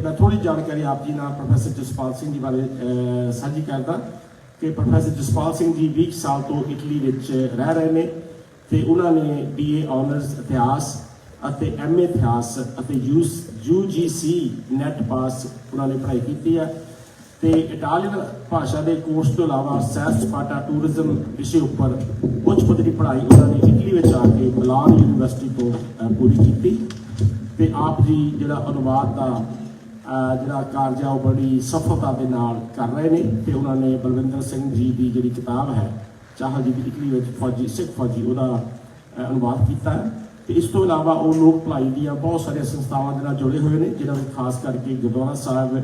ਤੇ ਮੈਂ ਥੋੜੀ ਜਾਣਕਾਰੀ ਆਪ ਜੀ ਨਾਲ ਪ੍ਰੋਫੈਸਰ ਜਸਪਾਲ ਸਿੰਘ ਜੀ ਬਾਰੇ ਸਾਂਝੀ ਕਰਦਾ ਕਿ ਪ੍ਰੋਫੈਸਰ ਜਸਪਾਲ ਸਿੰਘ ਜੀ 20 ਸਾਲ ਤੋਂ ਇਟਲੀ ਵਿੱਚ ਰਹਿ ਰਹੇ ਨੇ ਤੇ ਉਹਨਾਂ ਨੇ ਬੀਏ ਆਨਰਸ ਇਤਿਹਾਸ ਅਤੇ ਐਮਏ ਇਤਿਹਾਸ ਅਤੇ ਯੂਸ ਯੂਜੀਸੀ ਨੈਟ ਪਾਸ ਉਹਨਾਂ ਨੇ ਪੜ੍ਹਾਈ ਕੀਤੀ ਹੈ ਤੇ ਇਟਾਲੀਅਨ ਭਾਸ਼ਾ ਦੇ ਕੋਰਸ ਤੋਂ ਇਲਾਵਾ ਸੈਰ ਸਪਾਟਾ ਟੂਰਿਜ਼ਮ ਵਿਸ਼ੇ ਉੱਪਰ ਉੱਚ ਪੱਧਰੀ ਪੜ੍ਹਾਈ ਉਹਨਾਂ ਨੇ ਇਟਲੀ ਵਿੱਚ ਆ ਕੇ ਮਿਲਾਨ ਯੂਨੀਵਰਸਿਟੀ ਤੋਂ ਪੂਰੀ ਕੀਤੀ। ਤੇ ਆਪ ਜੀ ਜਿਹੜਾ ਅਨੁਵਾਦ ਦਾ ਜਿਹੜਾ ਕਾਰਜ ਆ ਉਹ ਬੜੀ ਸਫਲਤਾ ਦੇ ਨਾਲ ਕਰ ਰਹੇ ਨੇ ਤੇ ਉਹਨਾਂ ਨੇ ਬਲਵਿੰਦਰ ਸਿੰਘ ਜੀ ਦੀ ਜਿਹੜੀ ਕਿਤਾਬ ਹੈ ਚਾਹਲ ਜੀ ਦੀ ਇਟਲੀ ਵਿੱਚ ਫੌਜੀ ਸਿੱਖ ਫੌਜੀ ਉਹਦਾ ਅਨੁਵਾਦ ਕੀਤਾ ਹੈ। ਤੇ ਇਸ ਤੋਂ ਇਲਾਵਾ ਉਹ ਲੋਕ ਭਲਾਈ ਦੀਆਂ ਬਹੁਤ ਸਾਰੀਆਂ ਸੰਸਥਾਵਾਂ ਦੇ ਨਾਲ ਜੁੜੇ ਹੋਏ ਨੇ ਜਿਨ੍ਹਾਂ ਵਿੱਚ ਖਾਸ ਕਰਕੇ ਗੁਰਦੁਆਰਾ ਸਾਹਿਬ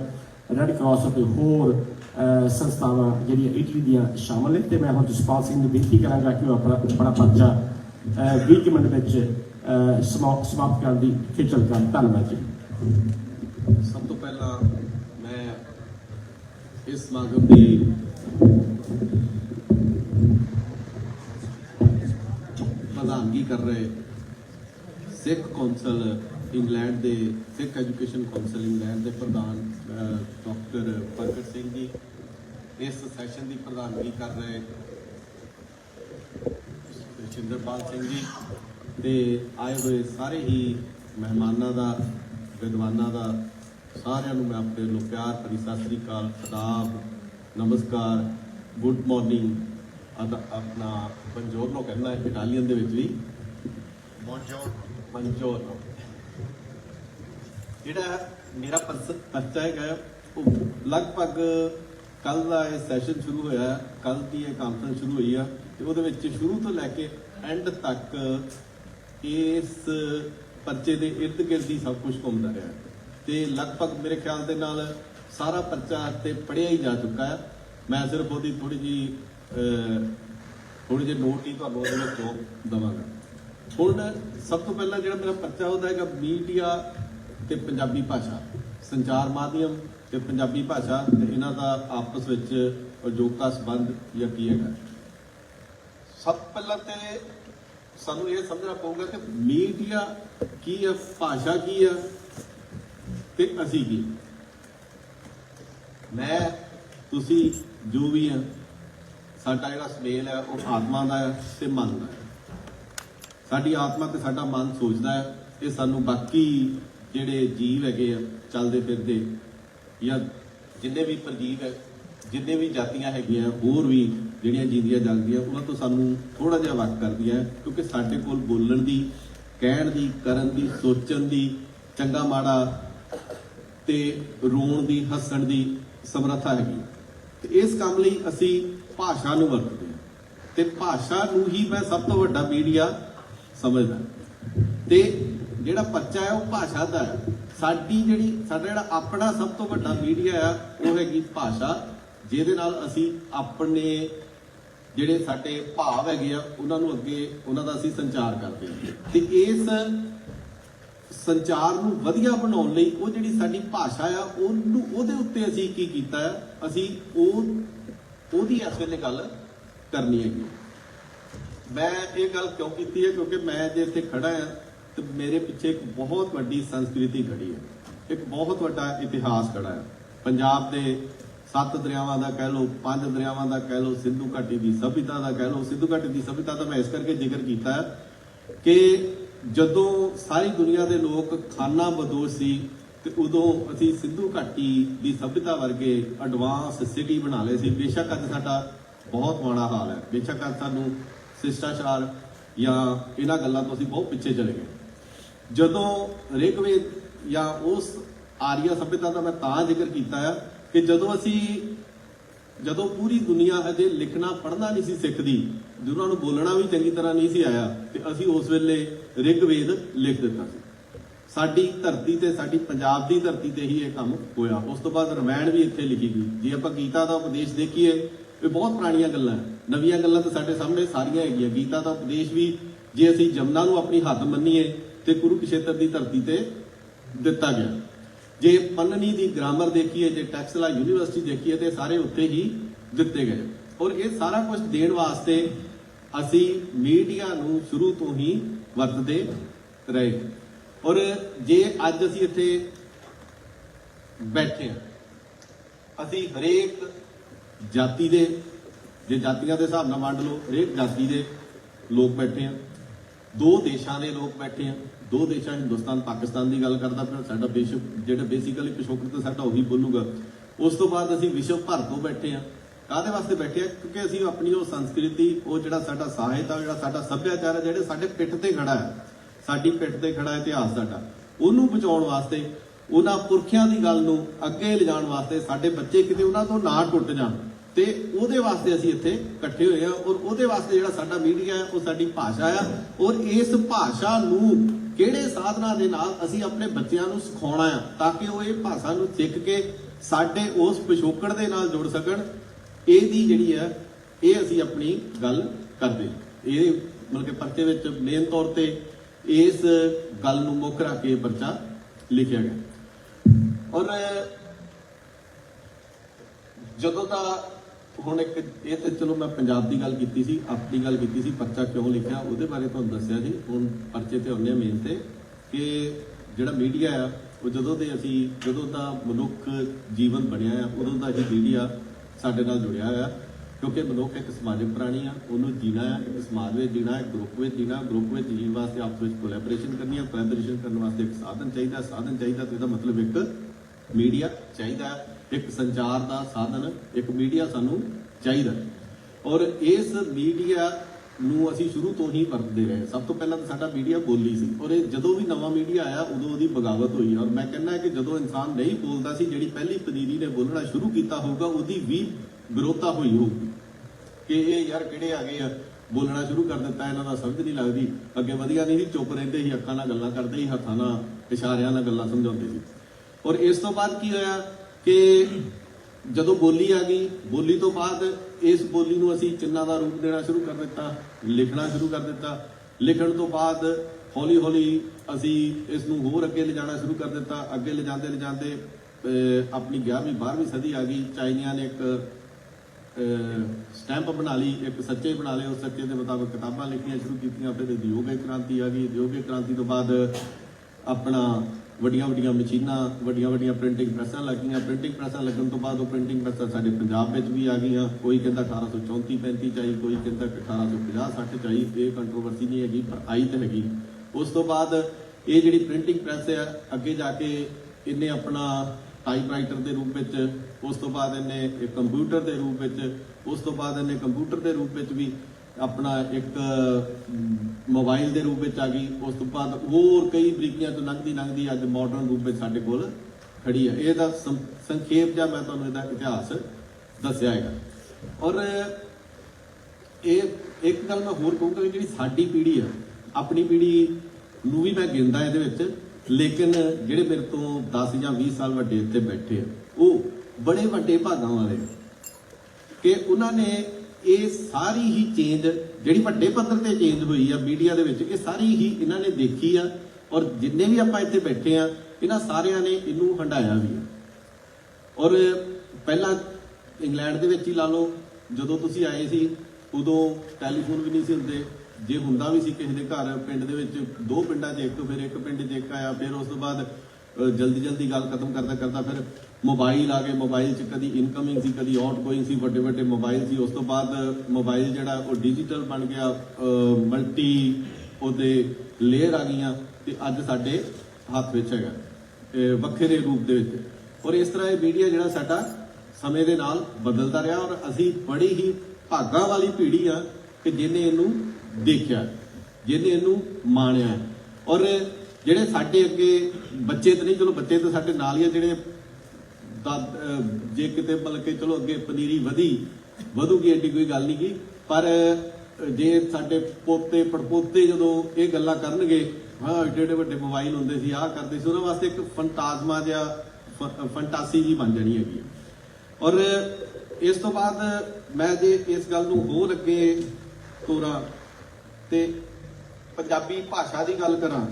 ਰੈੱਡ ਕਰਾਸ ਅਤੇ ਹੋਰ ਸੰਸਥਾਵਾਂ ਜਿਹੜੀਆਂ ਇਟਲੀ ਦੀਆਂ ਸ਼ਾਮਲ ਨੇ। ਤੇ ਮੈਂ ਹੁਣ ਜਸਪਾਲ ਸਿੰਘ ਨੂੰ ਬੇਨਤੀ ਕਰਾਂਗਾ ਕਿ ਉਹ ਆਪਣਾ ਆਪਣਾ ਪਰਚਾ ਅਹ, 20 ਕੁ ਮਿੰਟ ਵਿੱਚ ਸਮਾ- ਸਮਾਪਤ ਕਰਨ ਦੀ ਖੇਚਲ ਕਰਨ। ਧੰਨਵਾਦ ਜੀ। ਸਭ ਤੋਂ ਪਹਿਲਾਂ ਮੈਂ ਇਸ ਸਮਾਗਮ ਦੀ ਪ੍ਰਧਾਨਗੀ ਕਰ ਰਹੇ ਸਿੱਖ ਕੌਂਸਲ ਇੰਗਲੈਂਡ ਦੇ, ਸਿੱਖ ਐਜੂਕੇਸ਼ਨ ਕੌਂਸਲ ਇੰਗਲੈਂਡ ਦੇ ਪ੍ਰਧਾਨ ਡਾਕਟਰ ਪ੍ਰਗਟ ਸਿੰਘ ਜੀ ਇਸ ਸੈਸ਼ਨ ਦੀ ਪ੍ਰਧਾਨਗੀ ਕਰ ਰਹੇ ਸ਼ਿੰਦਰਪਾਲ ਸਿੰਘ ਜੀ ਤੇ ਆਏ ਹੋਏ ਸਾਰੇ ਹੀ ਮਹਿਮਾਨਾਂ ਦਾ, ਵਿਦਵਾਨਾਂ ਦਾ ਸਾਰਿਆਂ ਨੂੰ ਮੈਂ ਆਪਣੇ ਵੱਲੋਂ ਪਿਆਰ ਭਰੀ ਸਤਿ ਸ੍ਰੀ ਅਕਾਲ ਆਦਾਬ ਨਮਸਕਾਰ ਗੁੱਡ ਮਾਰਨਿੰਗ ਆਪਣਾ ਬੰਜੋਰਨੋ ਕਹਿੰਦਾ ਹੈ ਇਟਾਲੀਅਨ ਦੇ ਵਿੱਚ ਵੀ। ਬੰਜੋਰਨੋ। ਜਿਹੜਾ ਮੇਰਾ ਪਰਸ- ਪਰਚਾ ਹੈਗਾ ਉਹ ਲਗਭਗ ਕੱਲ ਦਾ ਇਹ ਸੈਸ਼ਨ ਸ਼ੁਰੂ ਹੋਇਆ ਕੱਲ ਦੀ ਇਹ ਕਾਨਫਰੰਸ ਸ਼ੁਰੂ ਹੋਈ ਆ ਤੇ ਉਹਦੇ ਵਿੱਚ ਸ਼ੁਰੂ ਤੋਂ ਲੈ ਕੇ ਐਂਡ ਤੱਕ ਇਸ ਪਰਚੇ ਦੇ ਇਰਦ ਗਿਰਦ ਹੀ ਸਭ ਕੁਝ ਘੁੰਮਦਾ ਰਿਹਾ ਤੇ ਲਗਭਗ ਮੇਰੇ ਖਿਆਲ ਦੇ ਨਾਲ ਸਾਰਾ ਪਰਚਾ ਤੇ ਪੜਿਆ ਹੀ ਜਾ ਚੁੱਕਾ ਹੈ। ਮੈਂ ਸਿਰਫ ਉਹਦੀ ਥੋੜੀ ਜੀ ਥੋੜੀ ਜਿਹੀ ਨੋਟ ਹੀ ਤੁਹਾਨੂੰ ਉਹਦੇ ਵਿੱਚੋਂ ਦਵਾਂਗਾ। ਹੁਣ ਸਭ ਤੋਂ ਪਹਿਲਾਂ ਜਿਹੜਾ ਮੇਰਾ ਪਰਚਾ ਉਹਦਾ ਹੈਗਾ ਮੀਡੀਆ ਤੇ ਪੰਜਾਬੀ ਭਾਸ਼ਾ। ਸੰਚਾਰ ਮਾਧਿਅਮ ਤੇ ਪੰਜਾਬੀ ਭਾਸ਼ਾ ਤੇ ਇਹਨਾਂ ਦਾ ਆਪਸ ਵਿੱਚ ਅਜੋਕਾ ਸੰਬੰਧ ਜਾਂ ਕੀ ਹੈਗਾ। ਸਭ ਪਹਿਲਾਂ ਤੇ ਸਾਨੂੰ ਇਹ ਸਮਝਣਾ ਪਊਗਾ ਕਿ ਮੀਡੀਆ ਕੀ ਹੈ, ਭਾਸ਼ਾ ਕੀ ਹੈ ਤੇ ਅਸੀਂ ਕੀ ਮੈਂ, ਤੁਸੀਂ ਜੋ ਵੀ ਆ, ਸਾਡਾ ਜਿਹੜਾ ਸੁਮੇਲ ਹੈ ਉਹ ਆਤਮਾ ਦਾ ਹੈ ਤੇ ਮਨ ਦਾ ਹੈ ਸਾਡੀ ਆਤਮਾ ਤੇ ਸਾਡਾ ਮਨ ਸੋਚਦਾ ਹੈ ਇਹ ਸਾਨੂੰ ਬਾਕੀ ਜਿਹੜੇ ਜੀਵ ਹੈਗੇ ਆ, ਚੱਲਦੇ ਫਿਰਦੇ, ਜਾਂ ਜਿੰਨੇ ਵੀ ਪ੍ਰਜੀਵ ਹੈ ਜਿੰਨੇ ਵੀ ਜਾਤੀਆਂ ਹੈਗੀਆਂ, ਹੋਰ ਵੀ ਜਿਹੜੀਆਂ ਜੀਂਦੀਆਂ ਜਾਗਦੀਆਂ, ਉਹਨਾਂ ਤੋਂ ਸਾਨੂੰ ਥੋੜਾ ਜਿਹਾ ਵੱਖ ਕਰਦੀਆਂ ਕਿਉਂਕਿ ਸਾਡੇ ਕੋਲ ਬੋਲਣ ਦੀ, ਕਹਿਣ ਦੀ, ਕਰਨ ਦੀ, ਸੋਚਣ ਦੀ, ਚੰਗਾ ਮਾੜਾ ਤੇ ਰੋਣ ਦੀ, ਹੱਸਣ ਦੀ ਸਮਰੱਥਾ ਹੈਗੀ। ਤੇ ਇਸ ਕੰਮ ਲਈ ਅਸੀਂ ਭਾਸ਼ਾ ਨੂੰ ਵਰਤਦੇ ਹਾਂ। ਤੇ ਭਾਸ਼ਾ ਨੂੰ ਹੀ ਮੈਂ ਸਭ ਤੋਂ ਵੱਡਾ ਮੀਡੀਆ ਸਮਝਦਾ। ਤੇ ਜਿਹੜਾ ਬੱਚਾ ਹੈ, ਉਹ ਭਾਸ਼ਾ ਦਾ ਹੈ। ਸਾਡੀ ਜਿਹੜੀ, ਸਾਡਾ ਜਿਹੜਾ ਆਪਣਾ ਸਭ ਤੋਂ ਵੱਡਾ ਮੀਡੀਆ ਆ, ਉਹ ਹੈਗੀ ਭਾਸ਼ਾ। ਜਿਹਦੇ ਨਾਲ ਅਸੀਂ ਆਪਣੇ ਜਿਹੜੇ ਸਾਡੇ ਭਾਵ ਹੈਗੇ ਆ, ਉਹਨਾਂ ਨੂੰ ਅੱਗੇ, ਉਹਨਾਂ ਦਾ ਅਸੀਂ ਸੰਚਾਰ ਕਰਦੇ ਹਾਂ। ਤੇ ਇਸ ਸੰਚਾਰ ਨੂੰ ਵਧੀਆ ਬਣਾਉਣ ਲਈ ਉਹ ਜਿਹੜੀ ਸਾਡੀ ਭਾਸ਼ਾ ਆ, ਉਹਨੂੰ, ਉਹਦੇ ਉੱਤੇ ਅਸੀਂ ਕੀ ਕੀਤਾ ਹੈ? ਅਸੀਂ ਉਹ, ਉਹਦੀ ਇਸ ਵੇਲੇ ਗੱਲ ਕਰਨੀ ਹੈਗੀ। ਮੈਂ ਇਹ ਗੱਲ ਕਿਉਂ ਕੀਤੀ ਹੈ? ਕਿਉਂਕਿ ਮੈਂ ਜੇ ਇੱਥੇ ਖੜਾ ਹਾਂ, ਤੇ ਮੇਰੇ ਪਿੱਛੇ ਇੱਕ ਬਹੁਤ ਵੱਡੀ ਸੰਸਕ੍ਰਿਤੀ ਖੜੀ ਹੈ। ਇੱਕ ਬਹੁਤ ਵੱਡਾ ਇਤਿਹਾਸ ਖੜਾ ਹੈ। ਪੰਜਾਬ ਦੇ ਸੱਤ ਦਰਿਆਵਾਂ ਦਾ ਕਹਿ ਲਓ, ਪੰਜ ਦਰਿਆਵਾਂ ਦਾ ਕਹਿ ਲਓ, ਸਿੰਧੂ ਘਾਟੀ ਦੀ ਸਭਿਅਤਾ ਦਾ ਕਹਿ ਲਓ, ਸਿੰਧੂ ਘਾਟੀ ਦੀ ਸਭਿਅਤਾ ਦਾ ਮੈਂ ਇਸ ਕਰਕੇ ਜ਼ਿਕਰ ਕੀਤਾ ਹੈ ਕਿ ਜਦੋਂ ਸਾਰੀ ਦੁਨੀਆ ਦੇ ਲੋਕ ਖਾਨਾ ਬਦੋਸ਼ ਸੀ ਤੇ ਉਦੋਂ ਅਸੀਂ ਸਿੰਧੂ ਘਾਟੀ ਦੀ ਸਭਿਅਤਾ ਵਰਗੇ ਐਡਵਾਂਸ ਸਿਟੀ ਬਣਾ ਲਏ ਸੀ। ਬੇਸ਼ੱਕ ਅੱਜ ਸਾਡਾ ਬਹੁਤ ਮਾੜਾ ਹਾਲ ਹੈ। ਬੇਸ਼ੱਕ ਅੱਜ ਸਾਨੂੰ ਸਿਸ਼ਟਾਚਾਰ ਜਾਂ ਇਹਨਾਂ ਗੱਲਾਂ ਤੋਂ ਅਸੀਂ ਬਹੁਤ ਪਿੱਛੇ ਚਲੇ ਗਏ। ਜਦੋਂ ਰਿਗਵੇਦ ਜਾਂ ਉਸ ਆਰੀਆ ਸਭਿਅਤਾ ਦਾ ਮੈਂ ਤਾਂ ਜ਼ਿਕਰ ਕੀਤਾ ਹੈ ਕਿ ਜਦੋਂ ਅਸੀਂ ਜਦੋਂ ਪੂਰੀ ਦੁਨੀਆ ਅਜੇ ਲਿਖਣਾ, ਪੜ੍ਹਨਾ ਨਹੀਂ ਸੀ ਸਿੱਖਦੀ ਜਿਹਨਾਂ ਨੂੰ ਬੋਲਣਾ ਵੀ ਚੰਗੀ ਤਰ੍ਹਾਂ ਨਹੀਂ ਸੀ ਆਇਆ ਤੇ ਅਸੀਂ ਉਸ ਵੇਲੇ ਰਿਗਵੇਦ ਲਿਖ ਦਿੱਤਾ ਸੀ। ਸਾਡੀ ਧਰਤੀ ਤੇ, ਸਾਡੀ ਪੰਜਾਬ ਦੀ ਧਰਤੀ ਤੇ ਹੀ ਇਹ ਕੰਮ ਹੋਇਆ। ਉਸ ਤੋਂ ਬਾਅਦ ਰਮਾਇਣ ਵੀ ਇੱਥੇ ਲਿਖੀ ਗਈ। ਜੇ ਆਪਾਂ ਗੀਤਾ ਦਾ ਉਪਦੇਸ਼ ਦੇਖੀਏ, ਇਹ ਬਹੁਤ ਪੁਰਾਣੀਆਂ ਗੱਲਾਂ ਨਵੀਆਂ ਗੱਲਾਂ ਤਾਂ ਸਾਡੇ ਸਾਹਮਣੇ ਸਾਰੀਆਂ ਹੈਗੀਆਂ। ਗੀਤਾ ਦਾ ਉਪਦੇਸ਼ ਵੀ ਜੇ ਅਸੀਂ ਜਮਨਾ ਨੂੰ ਆਪਣੀ ਹੱਦ ਮੰਨੀਏ, ਤੇ ਕੁਰੂਕਸ਼ੇਤਰ ਦੀ ਧਰਤੀ ਤੇ ਦਿੱਤਾ ਗਿਆ। ਜੇ ਪੰਨਨੀ ਦੀ ਗ੍ਰਾਮਰ ਦੇਖੀਏ, ਜੇ ਟੈਕਸਲਾ ਯੂਨੀਵਰਸਿਟੀ ਦੇਖੀਏ, ਤੇ ਸਾਰੇ ਉੱਥੇ ਹੀ ਦਿੱਤੇ ਗਏ। ਔਰ ਇਹ ਸਾਰਾ ਕੁਝ ਦੇਣ ਵਾਸਤੇ ਅਸੀਂ ਮੀਡੀਆ ਨੂੰ ਸ਼ੁਰੂ ਤੋਂ ਹੀ ਵਰਤਦੇ ਰਹੇ। ਔਰ ਜੇ ਅੱਜ ਅਸੀਂ ਇੱਥੇ ਬੈਠੇ ਹਾਂ, ਅਸੀਂ ਹਰੇਕ ਜਾਤੀ ਦੇ, ਜੇ ਜਾਤੀਆਂ ਦੇ ਹਿਸਾਬ ਨਾਲ ਵੰਡ ਲਓ, ਹਰੇਕ ਜਾਤੀ ਦੇ ਲੋਕ ਬੈਠੇ ਆ ਦੋ ਦੇਸ਼ਾਂ ਦੇ ਲੋਕ ਬੈਠੇ ਆ ਦੋ ਦੇਸ਼ਾਂ ਹਿੰਦੁਸਤਾਨ, ਪਾਕਿਸਤਾਨ ਦੀ ਗੱਲ ਕਰਦਾ ਫਿਰ ਸਾਡਾ ਬੇਸ਼ਕ ਜਿਹੜਾ ਬੇਸਿਕਲੀ ਪਿਛੋਕੜ ਤੇ ਸਾਡਾ ਉਹੀ ਬੋਲੂਗਾ। ਉਸ ਤੋਂ ਬਾਅਦ ਅਸੀਂ ਵਿਸ਼ਵ ਭਰ ਤੋਂ ਬੈਠੇ ਆ ਕਾਹਦੇ ਵਾਸਤੇ ਬੈਠੇ ਆ? ਕਿਉਂਕਿ ਅਸੀਂ ਆਪਣੀ ਉਹ ਸੰਸਕ੍ਰਿਤੀ, ਉਹ ਜਿਹੜਾ ਸਾਡਾ ਸਾਹਿਤ ਆ ਜਿਹੜਾ ਸਾਡਾ ਸੱਭਿਆਚਾਰ ਹੈ ਜਿਹੜੇ ਸਾਡੇ ਪਿੱਠ ਤੇ ਖੜਾ ਹੈ, ਸਾਡੀ ਪਿੱਠ ਤੇ ਖੜਾ ਇਤਿਹਾਸ ਸਾਡਾ, ਉਹਨੂੰ ਬਚਾਉਣ ਵਾਸਤੇ, ਉਹਨਾਂ ਪੁਰਖਿਆਂ ਦੀ ਗੱਲ ਨੂੰ ਅੱਗੇ ਲਿਜਾਣ ਵਾਸਤੇ ਸਾਡੇ ਬੱਚੇ ਕਿਤੇ ਉਹਨਾਂ ਤੋਂ ਨਾ ਟੁੱਟ ਜਾਣ। ਤੇ ਉਹਦੇ ਵਾਸਤੇ ਅਸੀਂ ਇੱਥੇ ਇਕੱਠੇ ਹੋਏ ਆ ਔਰ ਉਹਦੇ ਵਾਸਤੇ ਜਿਹੜਾ ਸਾਡਾ ਮੀਡੀਆ ਹੈ, ਉਹ ਸਾਡੀ ਭਾਸ਼ਾ ਆ ਔਰ ਇਸ ਭਾਸ਼ਾ ਨੂੰ ਕਿਹੜੇ ਸਾਧਨਾਂ ਦੇ ਨਾਲ ਅਸੀਂ ਆਪਣੇ ਬੱਚਿਆਂ ਨੂੰ ਸਿਖਾਉਣਾ ਆ ਤਾਂ ਕਿ ਉਹ ਇਹ ਭਾਸ਼ਾ ਨੂੰ ਸਿੱਖ ਕੇ ਸਾਡੇ ਉਸ ਪਿਛੋਕੜ ਦੇ ਨਾਲ ਜੁੜ ਸਕਣ ਇਹਦੀ ਜਿਹੜੀ ਹੈ ਇਹ ਅਸੀਂ ਆਪਣੀ ਗੱਲ ਕਰਦੇ ਇਹ ਮਤਲਬ ਕਿ ਪਰਚੇ ਵਿੱਚ ਮੇਨ ਤੌਰ ਤੇ ਇਸ ਗੱਲ ਨੂੰ ਮੁੱਖ ਰੱਖ ਕੇ ਇਹ ਪਰਚਾ ਲਿਖਿਆ ਗਿਆ। ਔਰ ਜਦੋਂ ਦਾ ਹੁਣ ਇੱਕ, ਇਹ ਤੇ ਚਲੋ ਮੈਂ ਪੰਜਾਬ ਦੀ ਗੱਲ ਕੀਤੀ ਸੀ ਆਪਣੀ ਗੱਲ ਕੀਤੀ ਸੀ, ਪਰਚਾ ਕਿਉਂ ਲਿਖਿਆ, ਉਹਦੇ ਬਾਰੇ ਤੁਹਾਨੂੰ ਦੱਸਿਆ ਸੀ। ਹੁਣ ਪਰਚੇ ਤੇ ਆਉਂਦੇ ਆ ਮੇਨ ਤੇ ਕਿ ਜਿਹੜਾ ਮੀਡੀਆ ਆ, ਉਹ ਜਦੋਂ ਦੇ ਅਸੀਂ, ਜਦੋਂ ਦਾ ਮਨੁੱਖ ਜੀਵਨ ਬਣਿਆ ਆ, ਉਦੋਂ ਦਾ ਅਸੀਂ ਮੀਡੀਆ ਸਾਡੇ ਨਾਲ ਜੁੜਿਆ ਹੋਇਆ, ਕਿਉਂਕਿ ਮਨੁੱਖ ਇੱਕ ਸਮਾਜਿਕ ਪ੍ਰਾਣੀ ਆ, ਉਹਨੂੰ ਜੀਣਾ ਆ ਇੱਕ ਸਮਾਜ ਵਿੱਚ ਜੀਣਾ ਇੱਕ ਗਰੁੱਪ ਵਿੱਚ ਜੀਣਾ ਗਰੁੱਪ ਵਿੱਚ ਜੀਣ ਵਾਸਤੇ ਆਪਸ ਵਿੱਚ ਕੋਲੈਬੋਰੇਸ਼ਨ ਕਰਨੀ ਆ ਕੋਲੈਬੋਰੇਸ਼ਨ ਕਰਨ ਵਾਸਤੇ ਇੱਕ ਸਾਧਨ ਚਾਹੀਦਾ ਸਾਧਨ ਚਾਹੀਦਾ ਤੇ ਇਹਦਾ ਮਤਲਬ ਇੱਕ ਮੀਡੀਆ ਚਾਹੀਦਾ ਇੱਕ ਸੰਚਾਰ ਦਾ ਸਾਧਨ, ਇੱਕ ਮੀਡੀਆ ਸਾਨੂੰ ਚਾਹੀਦਾ ਔਰ ਇਸ ਮੀਡੀਆ ਨੂੰ ਅਸੀਂ ਸ਼ੁਰੂ ਤੋਂ ਹੀ ਵਰਤਦੇ ਰਹੇ। ਸਭ ਤੋਂ ਪਹਿਲਾਂ ਤਾਂ ਸਾਡਾ ਮੀਡੀਆ ਬੋਲੀ ਸੀ। ਔਰ ਇਹ ਜਦੋਂ ਵੀ ਨਵਾਂ ਮੀਡੀਆ ਆਇਆ, ਉਦੋਂ ਉਹਦੀ ਬਗਾਵਤ ਹੋਈ। ਔਰ ਮੈਂ ਕਹਿੰਦਾ ਕਿ ਜਦੋਂ ਇਨਸਾਨ ਨਹੀਂ ਬੋਲਦਾ ਸੀ, ਜਿਹੜੀ ਪਹਿਲੀ ਪਨੀਰੀ ਨੇ ਬੋਲਣਾ ਸ਼ੁਰੂ ਕੀਤਾ ਹੋਊਗਾ, ਉਹਦੀ ਵੀ ਵਿਰੋਧਤਾ ਹੋਈ ਹੋਊਗੀ। ਕਿ ਇਹ ਯਾਰ ਕਿਹੜੇ ਆ ਗਏ ਆ? ਬੋਲਣਾ ਸ਼ੁਰੂ ਕਰ ਦਿੱਤਾ, ਇਹਨਾਂ ਦਾ ਸਮਝ ਨਹੀਂ ਲੱਗਦੀ। ਅੱਗੇ ਵਧੀਆ ਨਹੀਂ ਸੀ, ਚੁੱਪ ਰਹਿੰਦੇ ਸੀ, ਅੱਖਾਂ ਨਾਲ ਗੱਲਾਂ ਕਰਦੇ ਸੀ, ਹੱਥਾਂ ਨਾਲ, ਇਸ਼ਾਰਿਆਂ ਨਾਲ ਗੱਲਾਂ ਸਮਝਾਉਂਦੇ ਸੀ। ਔਰ ਇਸ ਤੋਂ ਬਾਅਦ ਕੀ ਹੋਇਆ ਕਿ ਜਦੋਂ ਬੋਲੀ ਆ ਗਈ, ਬੋਲੀ ਤੋਂ ਬਾਅਦ ਇਸ ਬੋਲੀ ਨੂੰ ਅਸੀਂ ਚਿੰਨਾਂ ਦਾ ਰੂਪ ਦੇਣਾ ਸ਼ੁਰੂ ਕਰ ਦਿੱਤਾ, ਲਿਖਣਾ ਸ਼ੁਰੂ ਕਰ ਦਿੱਤਾ। ਲਿਖਣ ਤੋਂ ਬਾਅਦ ਹੌਲੀ ਹੌਲੀ ਅਸੀਂ ਇਸ ਨੂੰ ਹੋਰ ਅੱਗੇ ਲਿਜਾਣਾ ਸ਼ੁਰੂ ਕਰ ਦਿੱਤਾ। ਅੱਗੇ ਲਿਜਾਂਦੇ ਲਿਜਾਂਦੇ ਆਪਣੀ 11ਵੀਂ 12ਵੀਂ ਸਦੀ ਆ ਗਈ। ਚਾਈਨੀਆਂ ਨੇ ਇੱਕ ਸਟੈਂਪ ਬਣਾ ਲਈ, ਇੱਕ ਸੱਚੇ ਬਣਾ ਲਏ। ਉਸ ਸੱਚੇ ਦੇ ਮੁਤਾਬਕ ਕਿਤਾਬਾਂ ਲਿਖਣੀਆਂ ਸ਼ੁਰੂ ਕੀਤੀਆਂ। ਫਿਰ ਉਦਯੋਗਿਕ ਕ੍ਰਾਂਤੀ ਆ ਗਈ। ਉਦਯੋਗਿਕ ਕ੍ਰਾਂਤੀ ਤੋਂ ਬਾਅਦ ਆਪਣਾ ਵੱਡੀਆਂ ਵੱਡੀਆਂ ਮਸ਼ੀਨਾਂ ਵੱਡੀਆਂ ਵੱਡੀਆਂ ਪ੍ਰਿੰਟਿੰਗ ਪ੍ਰੈਸਾਂ ਲੱਗੀਆਂ। ਪ੍ਰਿੰਟਿੰਗ ਪ੍ਰੈਸਾਂ ਲੱਗਣ ਤੋਂ ਬਾਅਦ ਉਹ ਪ੍ਰਿੰਟਿੰਗ ਪ੍ਰੈਸਾਂ ਸਾਡੇ ਪੰਜਾਬ ਵਿੱਚ ਵੀ ਆ ਗਈਆਂ। ਕੋਈ ਕਹਿੰਦਾ 1834 35 ਚਾਹੀ ਕੋਈ ਕਹਿੰਦਾ ਕਿ 1850 60 ਚਾਹੀ ਇਹ ਕੰਟਰੋਵਰਸੀ ਨਹੀਂ ਹੈਗੀ, ਪਰ ਆਈ ਤਾਂ ਹੈਗੀ। ਉਸ ਤੋਂ ਬਾਅਦ ਇਹ ਜਿਹੜੀ ਪ੍ਰਿੰਟਿੰਗ ਪ੍ਰੈਸ ਹੈ ਅੱਗੇ ਜਾ ਕੇ ਇਹਨੇ ਆਪਣਾ ਟਾਈਪਰਾਈਟਰ ਦੇ ਰੂਪ ਵਿੱਚ, ਉਸ ਤੋਂ ਬਾਅਦ ਇਹਨੇ ਕੰਪਿਊਟਰ ਦੇ ਰੂਪ ਵਿੱਚ, ਉਸ ਤੋਂ ਬਾਅਦ ਇਹਨੇ ਕੰਪਿਊਟਰ ਦੇ ਰੂਪ ਵਿੱਚ ਵੀ ਆਪਣਾ ਇੱਕ ਮੋਬਾਈਲ ਦੇ ਰੂਪ ਵਿੱਚ ਆ ਗਈ। ਉਸ ਤੋਂ ਬਾਅਦ ਹੋਰ ਕਈ ਬਰੀਕੀਆਂ ਤੋਂ ਲੰਘਦੀ ਲੰਘਦੀ ਅੱਜ ਮਾਡਰਨ ਰੂਪ ਵਿੱਚ ਸਾਡੇ ਕੋਲ ਖੜੀ ਹੈ ਇਹਦਾ ਸੰਖੇਪ ਜਿਹਾ ਮੈਂ ਤੁਹਾਨੂੰ ਇਹਦਾ ਇਤਿਹਾਸ ਦੱਸਿਆ ਹੈਗਾ। ਔਰ ਇਹ, ਇੱਕ ਗੱਲ ਮੈਂ ਹੋਰ ਕਹੂੰਗਾ ਕਿ ਜਿਹੜੀ ਸਾਡੀ ਪੀੜ੍ਹੀ ਆ, ਆਪਣੀ ਪੀੜ੍ਹੀ ਨੂੰ ਵੀ ਮੈਂ ਗਿਣਦਾ ਇਹਦੇ ਵਿੱਚ, ਲੇਕਿਨ ਜਿਹੜੇ ਮੇਰੇ ਤੋਂ 10 ਜਾਂ 20 ਸਾਲ ਵੱਡੇ ਇੱਥੇ ਬੈਠੇ ਆ, ਉਹ ਬੜੇ ਵੱਡੇ ਭਾਗਾਂ ਵਾਲੇ ਕਿ ਉਹਨਾਂ ਨੇ ਇਹ ਸਾਰੀ ਹੀ ਚੇਂਜ ਜਿਹੜੀ ਵੱਡੇ ਪੱਧਰ ਤੇ ਚੇਂਜ ਹੋਈ ਆ ਮੀਡੀਆ ਦੇ ਵਿੱਚ, ਇਹ ਸਾਰੀ ਹੀ ਇਹਨਾਂ ਨੇ ਦੇਖੀ ਆ ਔਰ ਜਿੰਨੇ ਵੀ ਆਪਾਂ ਇੱਥੇ ਬੈਠੇ ਆ, ਇਹਨਾਂ ਸਾਰਿਆਂ ਨੇ ਇਹਨੂੰ ਹੰਡਾਇਆ ਵੀ ਆ। ਔਰ ਪਹਿਲਾਂ ਇੰਗਲੈਂਡ ਦੇ ਵਿੱਚ ਹੀ ਲਾ ਲਓ, ਜਦੋਂ ਤੁਸੀਂ ਆਏ ਸੀ, ਉਦੋਂ ਟੈਲੀਫੋਨ ਵੀ ਨਹੀਂ ਸੀ ਹੁੰਦੇ। ਜੇ ਹੁੰਦਾ ਵੀ ਸੀ ਕਿਸੇ ਦੇ ਘਰ, ਪਿੰਡ ਦੇ ਵਿੱਚ ਦੋ ਪਿੰਡਾਂ 'ਚ ਇੱਕ, ਫਿਰ ਇੱਕ ਪਿੰਡ 'ਚ ਇੱਕ ਆਇਆ, ਫਿਰ ਉਸ ਤੋਂ ਬਾਅਦ ਜਲਦੀ ਜਲਦੀ ਗੱਲ ਖਤਮ ਕਰਦਾ ਕਰਦਾ ਫਿਰ ਮੋਬਾਈਲ ਆ ਗਏ ਮੋਬਾਈਲ 'ਚ ਕਦੀ ਇਨਕਮਿੰਗ ਸੀ, ਕਦੀ ਆਊਟਗੋਇੰਗ ਸੀ, ਵੱਡੇ ਵੱਡੇ ਮੋਬਾਈਲ ਸੀ। ਉਸ ਤੋਂ ਬਾਅਦ ਮੋਬਾਈਲ ਜਿਹੜਾ ਉਹ ਡਿਜੀਟਲ ਬਣ ਗਿਆ ਮਲਟੀ ਉਹਦੇ ਲੇਅਰ ਆ ਗਈਆਂ ਤੇ ਅੱਜ ਸਾਡੇ ਹੱਥ ਵਿੱਚ ਹੈਗਾ ਵੱਖਰੇ ਰੂਪ ਦੇ ਵਿੱਚ। ਔਰ ਇਸ ਤਰ੍ਹਾਂ ਇਹ ਮੀਡੀਆ ਜਿਹੜਾ ਸਾਡਾ ਸਮੇਂ ਦੇ ਨਾਲ ਬਦਲਦਾ ਰਿਹਾ ਔਰ ਅਸੀਂ ਬੜੀ ਹੀ ਭਾਗਾਂ ਵਾਲੀ ਪੀੜ੍ਹੀ ਆ ਕਿ ਜਿਹਨੇ ਇਹਨੂੰ ਦੇਖਿਆ, ਜਿਹਨੇ ਇਹਨੂੰ ਮਾਣਿਆ। ਔਰ ਜਿਹੜੇ ਸਾਡੇ ਅੱਗੇ ਬੱਚੇ ਤਾਂ ਨਹੀਂ, ਚਲੋ ਬੱਚੇ ਤਾਂ ਸਾਡੇ ਨਾਲ ਹੀ ਆ ਜਿਹੜੇ ਦਾਦ- ਜੇ ਕਿਤੇ ਮਤਲਬ ਕਿ ਚਲੋ ਅੱਗੇ ਪਨੀਰੀ ਵਧੀ, ਵਧੂਗੀ ਐਡੀ ਕੋਈ ਗੱਲ ਨਹੀਂ ਕੀ ਪਰ ਜੇ ਸਾਡੇ ਪੋਤੇ, ਪੜਪੋਤੇ ਜਦੋਂ ਇਹ ਗੱਲਾਂ ਕਰਨਗੇ, ਹਾਂ, ਏਡੇ ਵੱਡੇ ਮੋਬਾਈਲ ਹੁੰਦੇ ਸੀ, ਆਹ ਕਰਦੇ ਸੀ, ਉਹਨਾਂ ਵਾਸਤੇ ਇੱਕ ਫੰਟਾਜ਼ਮਾ ਜਿਹਾ ਫੰਟਾਸੀ ਜੀ ਬਣ ਜਾਣੀ ਹੈਗੀ ਹੈ। ਔਰ, ਇਸ ਤੋਂ ਬਾਅਦ ਮੈਂ ਜੇ ਇਸ ਗੱਲ ਨੂੰ ਹੋਰ ਅੱਗੇ ਤੋਰਾਂ ਤੇ ਪੰਜਾਬੀ ਭਾਸ਼ਾ ਦੀ ਗੱਲ ਕਰਾਂ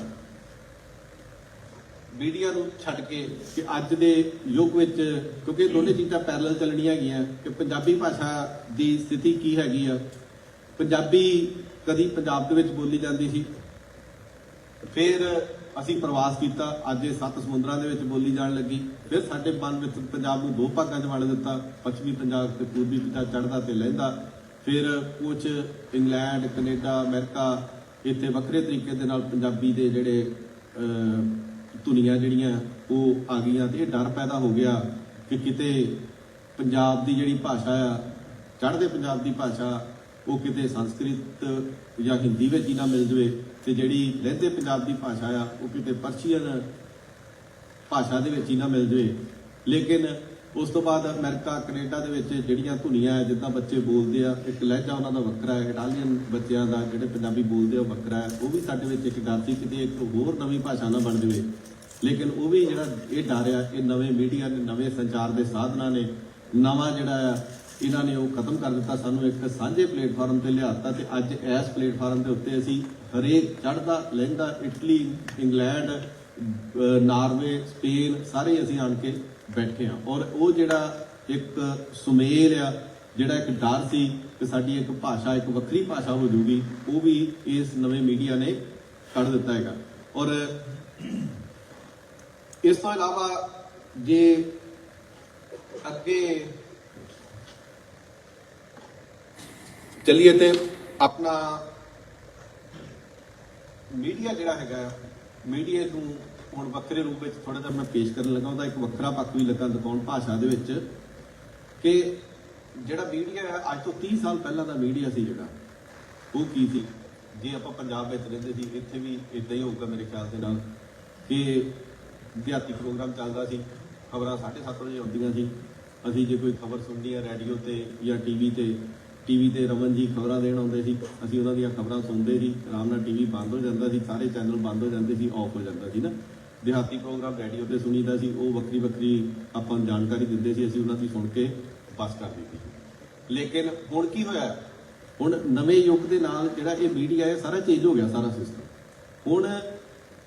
ਮੀਡੀਆ ਨੂੰ ਛੱਡ ਕੇ ਕਿ ਅੱਜ ਦੇ ਯੁੱਗ ਵਿੱਚ, ਕਿਉਂਕਿ ਦੋਨੇ ਚੀਜ਼ਾਂ ਪੈਰਲਲ ਚੱਲਣੀਆਂ ਹੈਗੀਆਂ, ਕਿ ਪੰਜਾਬੀ ਭਾਸ਼ਾ ਦੀ ਸਥਿਤੀ ਕੀ ਹੈਗੀ ਆ। ਪੰਜਾਬੀ ਕਦੀ ਪੰਜਾਬ ਦੇ ਵਿੱਚ ਬੋਲੀ ਜਾਂਦੀ ਸੀ। ਫਿਰ ਅਸੀਂ ਪ੍ਰਵਾਸ ਕੀਤਾ, ਅੱਜ ਇਹ ਸੱਤ ਸਮੁੰਦਰਾਂ ਦੇ ਵਿੱਚ ਬੋਲੀ ਜਾਣ ਲੱਗੀ। ਫਿਰ ਸਾਡੇ ਮਨ ਵਿੱਚ ਪੰਜਾਬ ਨੂੰ ਦੋ ਭਾਗਾਂ 'ਚ ਵੰਡ ਦਿੱਤਾ, ਪੱਛਮੀ ਪੰਜਾਬ ਤੇ ਪੂਰਬੀ ਪੰਜਾਬ ਚੜ੍ਹਦਾ ਤੇ ਲਹਿੰਦਾ। ਫਿਰ ਕੁਝ ਇੰਗਲੈਂਡ, ਕੈਨੇਡਾ, ਅਮਰੀਕਾ, ਇੱਥੇ ਵੱਖਰੇ ਤਰੀਕੇ ਦੇ ਨਾਲ ਪੰਜਾਬੀ ਦੇ ਜਿਹੜੇ ਧੁਨੀਆਂ ਜਿਹੜੀਆਂ, ਉਹ ਆ ਗਈਆਂ ਤੇ ਇਹ ਡਰ ਪੈਦਾ ਹੋ ਗਿਆ ਕਿ ਕਿਤੇ ਪੰਜਾਬ ਦੀ ਜਿਹੜੀ ਭਾਸ਼ਾ ਆ, ਚੜ੍ਹਦੇ ਪੰਜਾਬ ਦੀ ਭਾਸ਼ਾ, ਉਹ ਕਿਤੇ ਸੰਸਕ੍ਰਿਤ ਜਾਂ ਹਿੰਦੀ ਵਿੱਚ ਹੀ ਨਾ ਮਿਲ ਜਵੇ ਤੇ ਜਿਹੜੀ ਲਹਿੰਦੇ ਪੰਜਾਬ ਦੀ ਭਾਸ਼ਾ ਆ, ਉਹ ਕਿਤੇ ਪਰਸ਼ੀਅਨ ਭਾਸ਼ਾ ਦੇ ਵਿੱਚ ਹੀ ਨਾ ਮਿਲ ਜਵੇ। ਲੇਕਿਨ ਉਸ ਤੋਂ ਬਾਅਦ ਅਮਰੀਕਾ, ਕੈਨੇਡਾ ਦੇ ਵਿੱਚ ਜਿਹੜੀਆਂ ਧੁਨੀਆਂ ਹੈ, ਜਿੱਦਾਂ ਬੱਚੇ ਬੋਲਦੇ ਆ, ਇੱਕ ਲਹਿਜਾ ਉਹਨਾਂ ਦਾ ਵੱਖਰਾ ਹੈ, ਇਟਾਲੀਅਨ ਬੱਚਿਆਂ ਦਾ ਜਿਹੜੇ ਪੰਜਾਬੀ ਬੋਲਦੇ ਆ ਉਹ ਵੱਖਰਾ ਹੈ, ਉਹ ਵੀ ਸਾਡੇ ਵਿੱਚ ਇੱਕ ਡਰ ਸੀ ਕਿਤੇ ਇੱਕ ਹੋਰ ਨਵੀਂ ਭਾਸ਼ਾ ਨਾ ਬਣ ਜਵੇ। ਲੇਕਿਨ ਉਹ ਵੀ ਜਿਹੜਾ ਇਹ ਡਰ ਆ, ਇਹ ਨਵੇਂ ਮੀਡੀਆ ਨੇ, ਨਵੇਂ ਸੰਚਾਰ ਦੇ ਸਾਧਨਾਂ ਨੇ, ਨਵਾਂ ਜਿਹੜਾ ਆ, ਇਹਨਾਂ ਨੇ ਉਹ ਖਤਮ ਕਰ ਦਿੱਤਾ, ਸਾਨੂੰ ਇੱਕ ਸਾਂਝੇ ਪਲੇਟਫਾਰਮ ਤੇ ਲਿਆਤਾ ਤੇ ਅੱਜ ਇਸ ਪਲੇਟਫਾਰਮ ਦੇ ਉੱਤੇ ਅਸੀਂ ਹਰੇਕ ਚੜ੍ਹਦਾ, ਲਹਿੰਦਾ, ਇਟਲੀ, ਇੰਗਲੈਂਡ ਨਾਰਵੇ, ਸਪੇਨ, ਸਾਰੇ ਅਸੀਂ ਆਣ ਕੇ ਬੈਠੇ ਆ ਔਰ ਉਹ ਜਿਹੜਾ ਇੱਕ ਸੁਮੇਲ ਆ, ਜਿਹੜਾ ਇੱਕ ਡਰ ਸੀ ਕਿ ਸਾਡੀ ਇੱਕ ਭਾਸ਼ਾ, ਇੱਕ ਵੱਖਰੀ ਭਾਸ਼ਾ ਹੋ ਜੂਗੀ, ਉਹ ਵੀ ਇਸ ਨਵੇਂ ਮੀਡੀਆ ਨੇ ਕੱਢ ਦਿੱਤਾ ਹੈਗਾ। ਔਰ ਇਸ ਤੋਂ ਇਲਾਵਾ ਜੇ ਅੱਗੇ ਚੱਲੀਏ ਤੇ ਆਪਣਾ ਮੀਡੀਆ ਜਿਹੜਾ ਹੈਗਾ, ਮੀਡੀਆ ਨੂੰ ਹੁਣ ਵੱਖਰੇ ਰੂਪ ਵਿੱਚ ਥੋੜਾ ਜਿਹਾ ਮੈਂ ਪੇਸ਼ ਕਰਨ ਲੱਗਾ, ਉਹਦਾ ਇੱਕ ਵੱਖਰਾ ਪੱਖ ਵੀ ਲੱਗਾ ਦਿਖਾਉਣ ਭਾਸ਼ਾ ਦੇ ਵਿੱਚ ਕਿ ਜਿਹੜਾ ਮੀਡੀਆ ਹੈ, ਅੱਜ ਤੋਂ 30 ਸਾਲ ਪਹਿਲਾਂ ਦਾ ਮੀਡੀਆ ਸੀ ਜਿਹੜਾ, ਉਹ ਕੀ ਸੀ? ਜੇ ਆਪਾਂ ਪੰਜਾਬ ਵਿੱਚ ਰਹਿੰਦੇ ਸੀ, ਇੱਥੇ ਵੀ ਇਦਾਂ ਹੀ ਹੋਊਗਾ ਮੇਰੇ ਖਿਆਲ ਦੇ ਨਾਲ ਕਿ ਦਿਹਾਤੀ ਪ੍ਰੋਗਰਾਮ ਚੱਲਦਾ ਸੀ, ਖਬਰਾਂ 7:30 ਵਜੇ ਆਉਂਦੀਆਂ ਸੀ, ਅਸੀਂ ਜੇ ਕੋਈ ਖਬਰ ਸੁਣਨੀ ਹੈ ਰੇਡੀਓ ਤੇ ਜਾਂ ਟੀਵੀ ਤੇ ਟੀਵੀ ਤੇ ਰਮਨ ਜੀ ਖਬਰਾਂ ਦੇਣ ਆਉਂਦੇ ਸੀ, ਅਸੀਂ ਉਹਨਾਂ ਦੀਆਂ ਖਬਰਾਂ ਸੁਣਦੇ ਸੀ, ਆਰਾਮ ਨਾਲ ਟੀਵੀ ਬੰਦ ਹੋ ਜਾਂਦਾ ਸੀ, ਸਾਰੇ ਚੈਨਲ ਬੰਦ ਹੋ ਜਾਂਦੇ ਸੀ ਆਫ ਹੋ ਜਾਂਦਾ ਸੀ ਨਾ। ਦਿਹਾਤੀ ਪ੍ਰੋਗਰਾਮ ਰੇਡੀਓ ਤੇ ਸੁਣੀਦਾ ਸੀ, ਉਹ ਵੱਖਰੀ ਵੱਖਰੀ ਆਪਾਂ ਨੂੰ ਜਾਣਕਾਰੀ ਦਿੰਦੇ ਸੀ, ਅਸੀਂ ਉਹਨਾਂ ਦੀ ਸੁਣ ਕੇ ਬਸ ਕਰ ਦਿੱਤੀ ਸੀ। ਲੇਕਿਨ ਹੁਣ ਕੀ ਹੋਇਆ? ਹੁਣ ਨਵੇਂ ਯੁੱਗ ਦੇ ਨਾਲ ਜਿਹੜਾ ਇਹ ਮੀਡੀਆ ਹੈ, ਸਾਰਾ ਚੇਂਜ ਹੋ ਗਿਆ, ਸਾਰਾ ਸਿਸਟਮ ਹੁਣ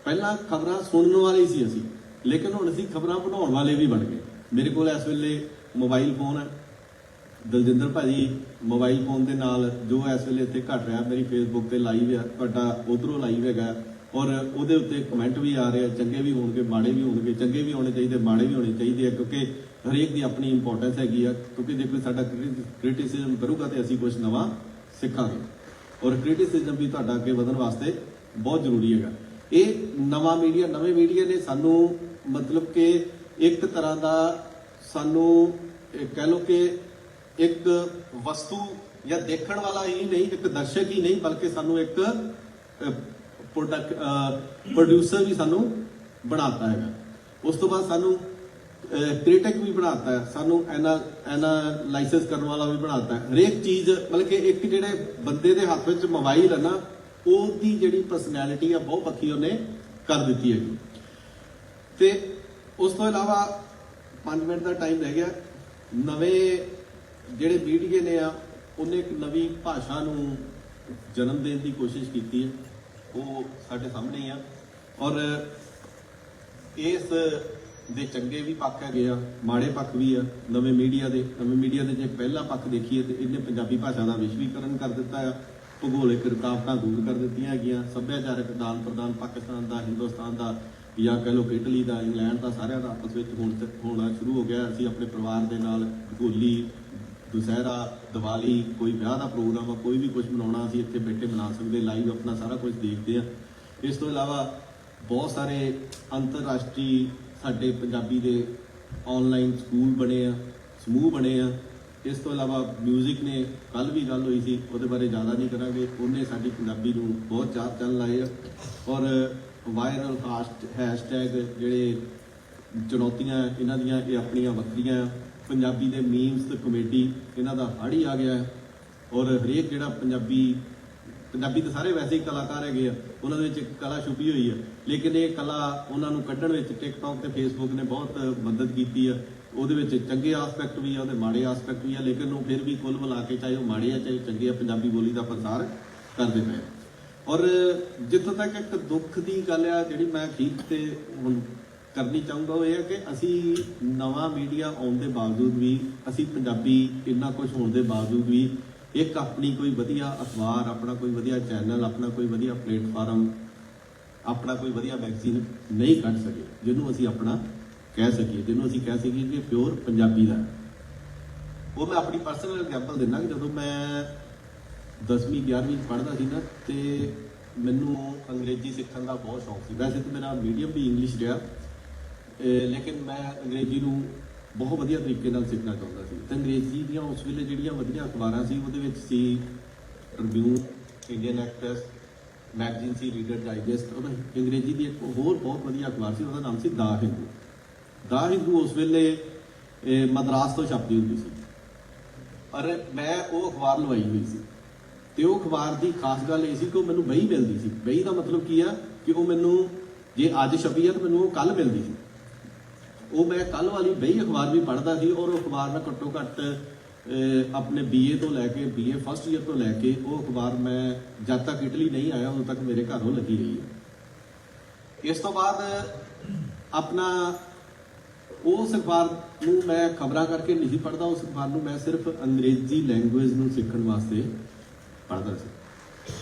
ਪਹਿਲਾਂ ਖਬਰਾਂ ਸੁਣਨ ਵਾਲੇ ਸੀ ਅਸੀਂ, ਲੇਕਿਨ ਹੁਣ ਅਸੀਂ ਖਬਰਾਂ ਬਣਾਉਣ ਵਾਲੇ ਵੀ ਬਣ ਗਏ। ਮੇਰੇ ਕੋਲ ਇਸ ਵੇਲੇ ਮੋਬਾਈਲ ਫੋਨ ਹੈ। ਦਲਜਿੰਦਰ ਭਾਜੀ ਮੋਬਾਈਲ ਫੋਨ ਦੇ ਨਾਲ ਜੋ ਇਸ ਵੇਲੇ ਇੱਥੇ ਘਟ ਰਿਹਾ, ਮੇਰੀ ਫੇਸਬੁੱਕ ਤੇ ਲਾਈਵ ਹੈ ਤੁਹਾਡਾ ਉਧਰੋਂ ਲਾਈਵ ਹੈਗਾ। ਔਰ ਉਹਦੇ ਉੱਤੇ ਕਮੈਂਟ ਵੀ ਆ ਰਹੇ ਆ, ਚੰਗੇ ਵੀ ਹੋਣਗੇ, ਮਾੜੇ ਵੀ ਹੋਣਗੇ, ਚੰਗੇ ਵੀ ਹੋਣੇ ਚਾਹੀਦੇ, ਮਾੜੇ ਵੀ ਹੋਣੇ ਚਾਹੀਦੇ ਆ, ਕਿਉਂਕਿ ਹਰੇਕ ਦੀ ਆਪਣੀ ਇੰਪੋਰਟੈਂਸ ਹੈਗੀ ਆ, ਕਿਉਂਕਿ ਜੇ ਕੋਈ ਸਾਡਾ ਕ੍ਰਿਟਿਸਿਜ਼ਮ ਕਰੂਗਾ ਤੇ ਅਸੀਂ ਕੁਝ ਨਵਾਂ ਸਿੱਖਾਂਗੇ। ਔਰ ਕ੍ਰਿਟਿਸਿਜ਼ਮ ਵੀ ਤੁਹਾਡਾ ਅੱਗੇ ਵਧਣ ਵਾਸਤੇ ਬਹੁਤ ਜ਼ਰੂਰੀ ਹੈਗਾ। ਇਹ ਨਵਾਂ ਮੀਡੀਆ ਨਵੇਂ ਮੀਡੀਆ ਨੇ ਸਾਨੂੰ ਮਤਲਬ ਕਿ ਇੱਕ ਤਰ੍ਹਾਂ ਦਾ ਸਾਨੂੰ ਕਹਿ ਲਓ ਕਿ ਇੱਕ ਵਸਤੂ ਜਾਂ ਦੇਖਣ ਵਾਲਾ ਹੀ ਨਹੀਂ, ਇੱਕ ਦਰਸ਼ਕ ਹੀ ਨਹੀਂ, ਬਲਕਿ ਸਾਨੂੰ ਇੱਕ ਪ੍ਰੋਡਕਟ ਪ੍ਰੋਡਿਊਸਰ ਵੀ ਸਾਨੂੰ ਬਣਾਤਾ ਹੈਗਾ। ਉਸ ਤੋਂ ਬਾਅਦ ਸਾਨੂੰ ਕ੍ਰਿਟਿਕ ਵੀ ਬਣਾਤਾ ਹੈ। ਸਾਨੂੰ ਐਨਾ ਐਨਾ ਲਾਇਸੈਂਸ ਕਰਨ ਵਾਲਾ ਵੀ ਬਣਾਤਾ ਹੈ। ਹਰੇਕ ਚੀਜ਼, ਮਤਲਬ ਕਿ ਇੱਕ ਜਿਹੜੇ ਬੰਦੇ ਦੇ ਹੱਥ ਵਿੱਚ ਮੋਬਾਈਲ ਹੈ ਨਾ, ਉਹਦੀ ਜਿਹੜੀ ਪਰਸਨੈਲਿਟੀ ਆ, ਬਹੁਤ ਪੱਕੀ ਉਹਨੇ ਕਰ ਦਿੱਤੀ ਹੈਗੀ। ਤੇ ਉਸ ਤੋਂ ਇਲਾਵਾ 5 ਮਿੰਟ ਦਾ ਟਾਈਮ ਰਹਿ ਗਿਆ। ਨਵੇਂ ਜਿਹੜੇ ਮੀਡੀਏ ਨੇ ਆ, ਉਹਨੇ ਇੱਕ ਨਵੀਂ ਭਾਸ਼ਾ ਨੂੰ ਜਨਮ ਦੇਣ ਦੀ ਕੋਸ਼ਿਸ਼ ਕੀਤੀ ਹੈ। ਉਹ ਸਾਡੇ ਸਾਹਮਣੇ ਹੀ ਆ। ਔਰ ਇਸ ਦੇ ਚੰਗੇ ਵੀ ਪੱਖ ਹੈਗੇ ਆ, ਮਾੜੇ ਪੱਖ ਵੀ ਆ, ਨਵੇਂ ਮੀਡੀਆ ਦੇ। ਨਵੇਂ ਮੀਡੀਆ ਦੇ ਜੇ ਪਹਿਲਾ ਪੱਖ ਦੇਖੀਏ ਤੇ ਇਹਨੇ ਪੰਜਾਬੀ ਭਾਸ਼ਾ ਦਾ ਵਿਸ਼ਵੀਕਰਨ ਕਰ ਦਿੱਤਾ ਆ। ਭੂਗੋਲਿਕ ਰੁਕਾਵਟਾਂ ਦੂਰ ਕਰ ਦਿੱਤੀਆਂ ਹੈਗੀਆਂ। ਸੱਭਿਆਚਾਰਕ ਦਾਨ ਪ੍ਰਦਾਨ ਪਾਕਿਸਤਾਨ ਦਾ, ਹਿੰਦੁਸਤਾਨ ਦਾ ਜਾਂ ਕਹ ਲਓ ਕਿ ਇਟਲੀ ਦਾ, ਇੰਗਲੈਂਡ ਦਾ ਸਾਰਿਆਂ ਦਾ ਆਪਸ ਵਿੱਚ ਹੁਣ ਤੱਕ ਹੋਣਾ ਸ਼ੁਰੂ ਹੋ ਗਿਆ। ਅਸੀਂ ਆਪਣੇ ਪਰਿਵਾਰ ਦੇ ਨਾਲ ਹੋਲੀ ਦੁਸਹਿਰਾ, ਦੀਵਾਲੀ, ਕੋਈ ਵਿਆਹ ਦਾ ਪ੍ਰੋਗਰਾਮ ਆ, ਕੋਈ ਵੀ ਕੁਝ ਮਨਾਉਣਾ, ਅਸੀਂ ਇੱਥੇ ਬੈਠੇ ਮਨਾ ਸਕਦੇ ਲਾਈਵ ਆਪਣਾ ਸਾਰਾ ਕੁਝ ਦੇਖਦੇ ਆ। ਇਸ ਤੋਂ ਇਲਾਵਾ ਬਹੁਤ ਸਾਰੇ ਅੰਤਰਰਾਸ਼ਟਰੀ ਸਾਡੇ ਪੰਜਾਬੀ ਦੇ ਆਨਲਾਈਨ ਸਕੂਲ ਬਣੇ ਆ, ਸਮੂਹ ਬਣੇ ਆ। ਇਸ ਤੋਂ ਇਲਾਵਾ 뮤직 ਨੇ ਕੱਲ ਵੀ ਗੱਲ ਹੋਈ ਸੀ, ਉਹਦੇ ਬਾਰੇ ਜ਼ਿਆਦਾ ਨਹੀਂ ਕਰਾਂਗੇ। ਉਹਨੇ ਸਾਡੀ ਪੰਜਾਬੀ ਨੂੰ ਬਹੁਤ ਚਾਰ ਚੱਲ ਲਾਏ ਆ। ਔਰ ਵਾਇਰਲ ਹੈਸ਼ਟੈਗ ਜਿਹੜੇ ਚੁਣੌਤੀਆਂ ਇਹਨਾਂ ਦੀਆਂ, ਇਹ ਆਪਣੀਆਂ ਵੱਖਰੀਆਂ ਆ। ਪੰਜਾਬੀ ਦੇ ਮੀਮਸ ਤੇ ਕਮੇਡੀ ਇਹਨਾਂ ਦਾ ਹੜ ਹੀ ਆ ਗਿਆ ਹੈ। ਔਰ ਹਰੇਕ ਜਿਹੜਾ ਪੰਜਾਬੀ ਪੰਜਾਬੀ ਦੇ ਸਾਰੇ ਵੈਸੇ ਹੀ ਕਲਾਕਾਰ ਹੈਗੇ ਆ, ਉਹਨਾਂ ਦੇ ਵਿੱਚ ਇੱਕ ਕਲਾ ਛੁਪੀ ਹੋਈ ਹੈ। ਲੇਕਿਨ ਇਹ ਕਲਾ ਉਹਨਾਂ ਨੂੰ ਕੱਢਣ ਵਿੱਚ ਟਿਕਟੌਕ ਤੇ ਫੇਸਬੁੱਕ ਨੇ ਬਹੁਤ ਮਦਦ ਕੀਤੀ ਆ ਉਹਦੇ ਵਿੱਚ ਚੰਗੇ ਆਸਪੈਕਟ ਵੀ ਆ, ਉਹਦੇ ਮਾੜੇ ਆਸਪੈਕਟ ਵੀ ਆ, ਲੇਕਿਨ ਉਹ ਫਿਰ ਵੀ ਕੁੱਲ ਮਿਲਾ ਕੇ ਚਾਹੇ ਉਹ ਮਾੜੇ ਆ, ਚਾਹੇ ਚੰਗੇ ਆ, ਪੰਜਾਬੀ ਬੋਲੀ ਦਾ ਪ੍ਰਸਾਰ ਕਰਦੇ ਪਏ ਔਰ ਜਿੱਥੋਂ ਤੱਕ ਇੱਕ ਦੁੱਖ ਦੀ ਗੱਲ ਆ, ਜਿਹੜੀ ਮੈਂ ਠੀਕ ਤੇ ਹੁਣ ਕਰਨੀ ਚਾਹੂੰਗਾ ਉਹ ਇਹ ਹੈ ਕਿ ਅਸੀਂ ਨਵਾਂ ਮੀਡੀਆ ਆਉਣ ਦੇ ਬਾਵਜੂਦ ਵੀ, ਅਸੀਂ ਪੰਜਾਬੀ ਇੰਨਾ ਕੁਝ ਹੋਣ ਦੇ ਬਾਵਜੂਦ ਵੀ, ਇੱਕ ਆਪਣੀ ਕੋਈ ਵਧੀਆ ਅਖਬਾਰ, ਆਪਣਾ ਕੋਈ ਵਧੀਆ ਚੈਨਲ ਆਪਣਾ ਕੋਈ ਵਧੀਆ ਪਲੇਟਫਾਰਮ ਆਪਣਾ ਕੋਈ ਵਧੀਆ ਮੈਗਜ਼ੀਨ ਨਹੀਂ ਕੱਢ ਸਕੇ, ਜਿਹਨੂੰ ਅਸੀਂ ਆਪਣਾ ਕਹਿ ਸਕੀਏ, ਜਿਹਨੂੰ ਅਸੀਂ ਕਹਿ ਸਕੀਏ ਕਿ ਪਿਓਰ ਪੰਜਾਬੀ ਦਾ। ਉਹ ਮੈਂ ਆਪਣੀ ਪਰਸਨਲ ਐਗਜ਼ਾਮਪਲ ਦਿੰਦਾ ਕਿ ਜਦੋਂ ਮੈਂ 10ਵੀਂ 11ਵੀਂ ਚ ਪੜ੍ਹਦਾ ਸੀ ਨਾ, ਤੇ ਮੈਨੂੰ ਅੰਗਰੇਜ਼ੀ ਸਿੱਖਣ ਦਾ ਬਹੁਤ ਸ਼ੌਂਕ ਸੀ। ਵੈਸੇ ਤਾਂ ਮੇਰਾ ਮੀਡੀਅਮ ਵੀ ਇੰਗਲਿਸ਼ ਰਿਹਾ। ਲੇਕਿਨ ਮੈਂ ਅੰਗਰੇਜ਼ੀ ਨੂੰ ਬਹੁਤ ਵਧੀਆ ਤਰੀਕੇ ਨਾਲ ਸਿੱਖਣਾ ਚਾਹੁੰਦਾ ਸੀ। ਤੇ ਅੰਗਰੇਜ਼ੀ ਦੀਆਂ ਉਸ ਵੇਲੇ ਜਿਹੜੀਆਂ ਵਧੀਆ ਅਖਬਾਰਾਂ ਸੀ, ਉਹਦੇ ਵਿੱਚ ਸੀ ਟ੍ਰਿਬਿਊਨ ਇੰਡੀਅਨ ਐਕਸਪ੍ਰੈਸ ਮੈਗਜ਼ੀਨ ਸੀ ਰੀਡਰ ਡਾਈਜੈਸਟ ਉਹ ਅੰਗਰੇਜ਼ੀ ਦੀ ਇੱਕ ਹੋਰ ਬਹੁਤ ਵਧੀਆ ਅਖਬਾਰ ਸੀ, ਉਹਦਾ ਨਾਮ ਸੀ ਦਾ ਹਿੰਦੂ। ਦਾ ਹਿੰਦੂ ਉਸ ਵੇਲੇ ਮਦਰਾਸ ਤੋਂ ਛਪਦੀ ਹੁੰਦੀ ਸੀ। ਪਰ ਮੈਂ ਉਹ ਅਖਬਾਰ ਲਵਾਈ ਹੋਈ ਸੀ। ਤੇ ਉਹ ਅਖਬਾਰ ਦੀ ਖਾਸ ਗੱਲ ਇਹ ਸੀ ਕਿ ਉਹ ਮੈਨੂੰ ਬਈ ਮਿਲਦੀ ਸੀ। ਬਈ ਦਾ ਮਤਲਬ ਕੀ ਆ ਕਿ ਉਹ ਮੈਨੂੰ, ਜੇ ਅੱਜ ਛਪੀ ਆ ਤਾਂ ਮੈਨੂੰ ਉਹ ਕੱਲ ਮਿਲਦੀ ਸੀ। ਉਹ ਮੈਂ ਕੱਲ ਵਾਲੀ ਬਈ ਅਖਬਾਰ ਵੀ ਪੜ੍ਹਦਾ ਸੀ ਔਰ ਉਹ ਅਖਬਾਰ ਮੈਂ ਘੱਟੋ ਘੱਟ ਅਹ, ਆਪਣੇ ਬੀਏ ਤੋਂ ਲੈ ਕੇ ਬੀਏ ਫਸਟ ਈਅਰ ਤੋਂ ਲੈ ਕੇ ਉਹ ਅਖਬਾਰ ਮੈਂ ਜਦ ਤੱਕ ਇਟਲੀ ਨਹੀਂ ਆਇਆ ਉਦੋਂ ਤੱਕ ਮੇਰੇ ਘਰੋਂ ਲੱਗੀ ਰਹੀ ਹੈ। ਇਸ ਤੋਂ ਬਾਅਦ ਆਪਣਾ ਉਸ ਅਖਬਾਰ ਨੂੰ ਮੈਂ ਖਬਰਾਂ ਕਰਕੇ ਨਹੀਂ ਪੜ੍ਹਦਾ ਉਸ ਅਖਬਾਰ ਨੂੰ ਮੈਂ ਸਿਰਫ ਅੰਗਰੇਜ਼ੀ ਲੈਂਗੁਏਜ ਨੂੰ ਸਿੱਖਣ ਵਾਸਤੇ ਪੜ੍ਹਦਾ ਸੀ।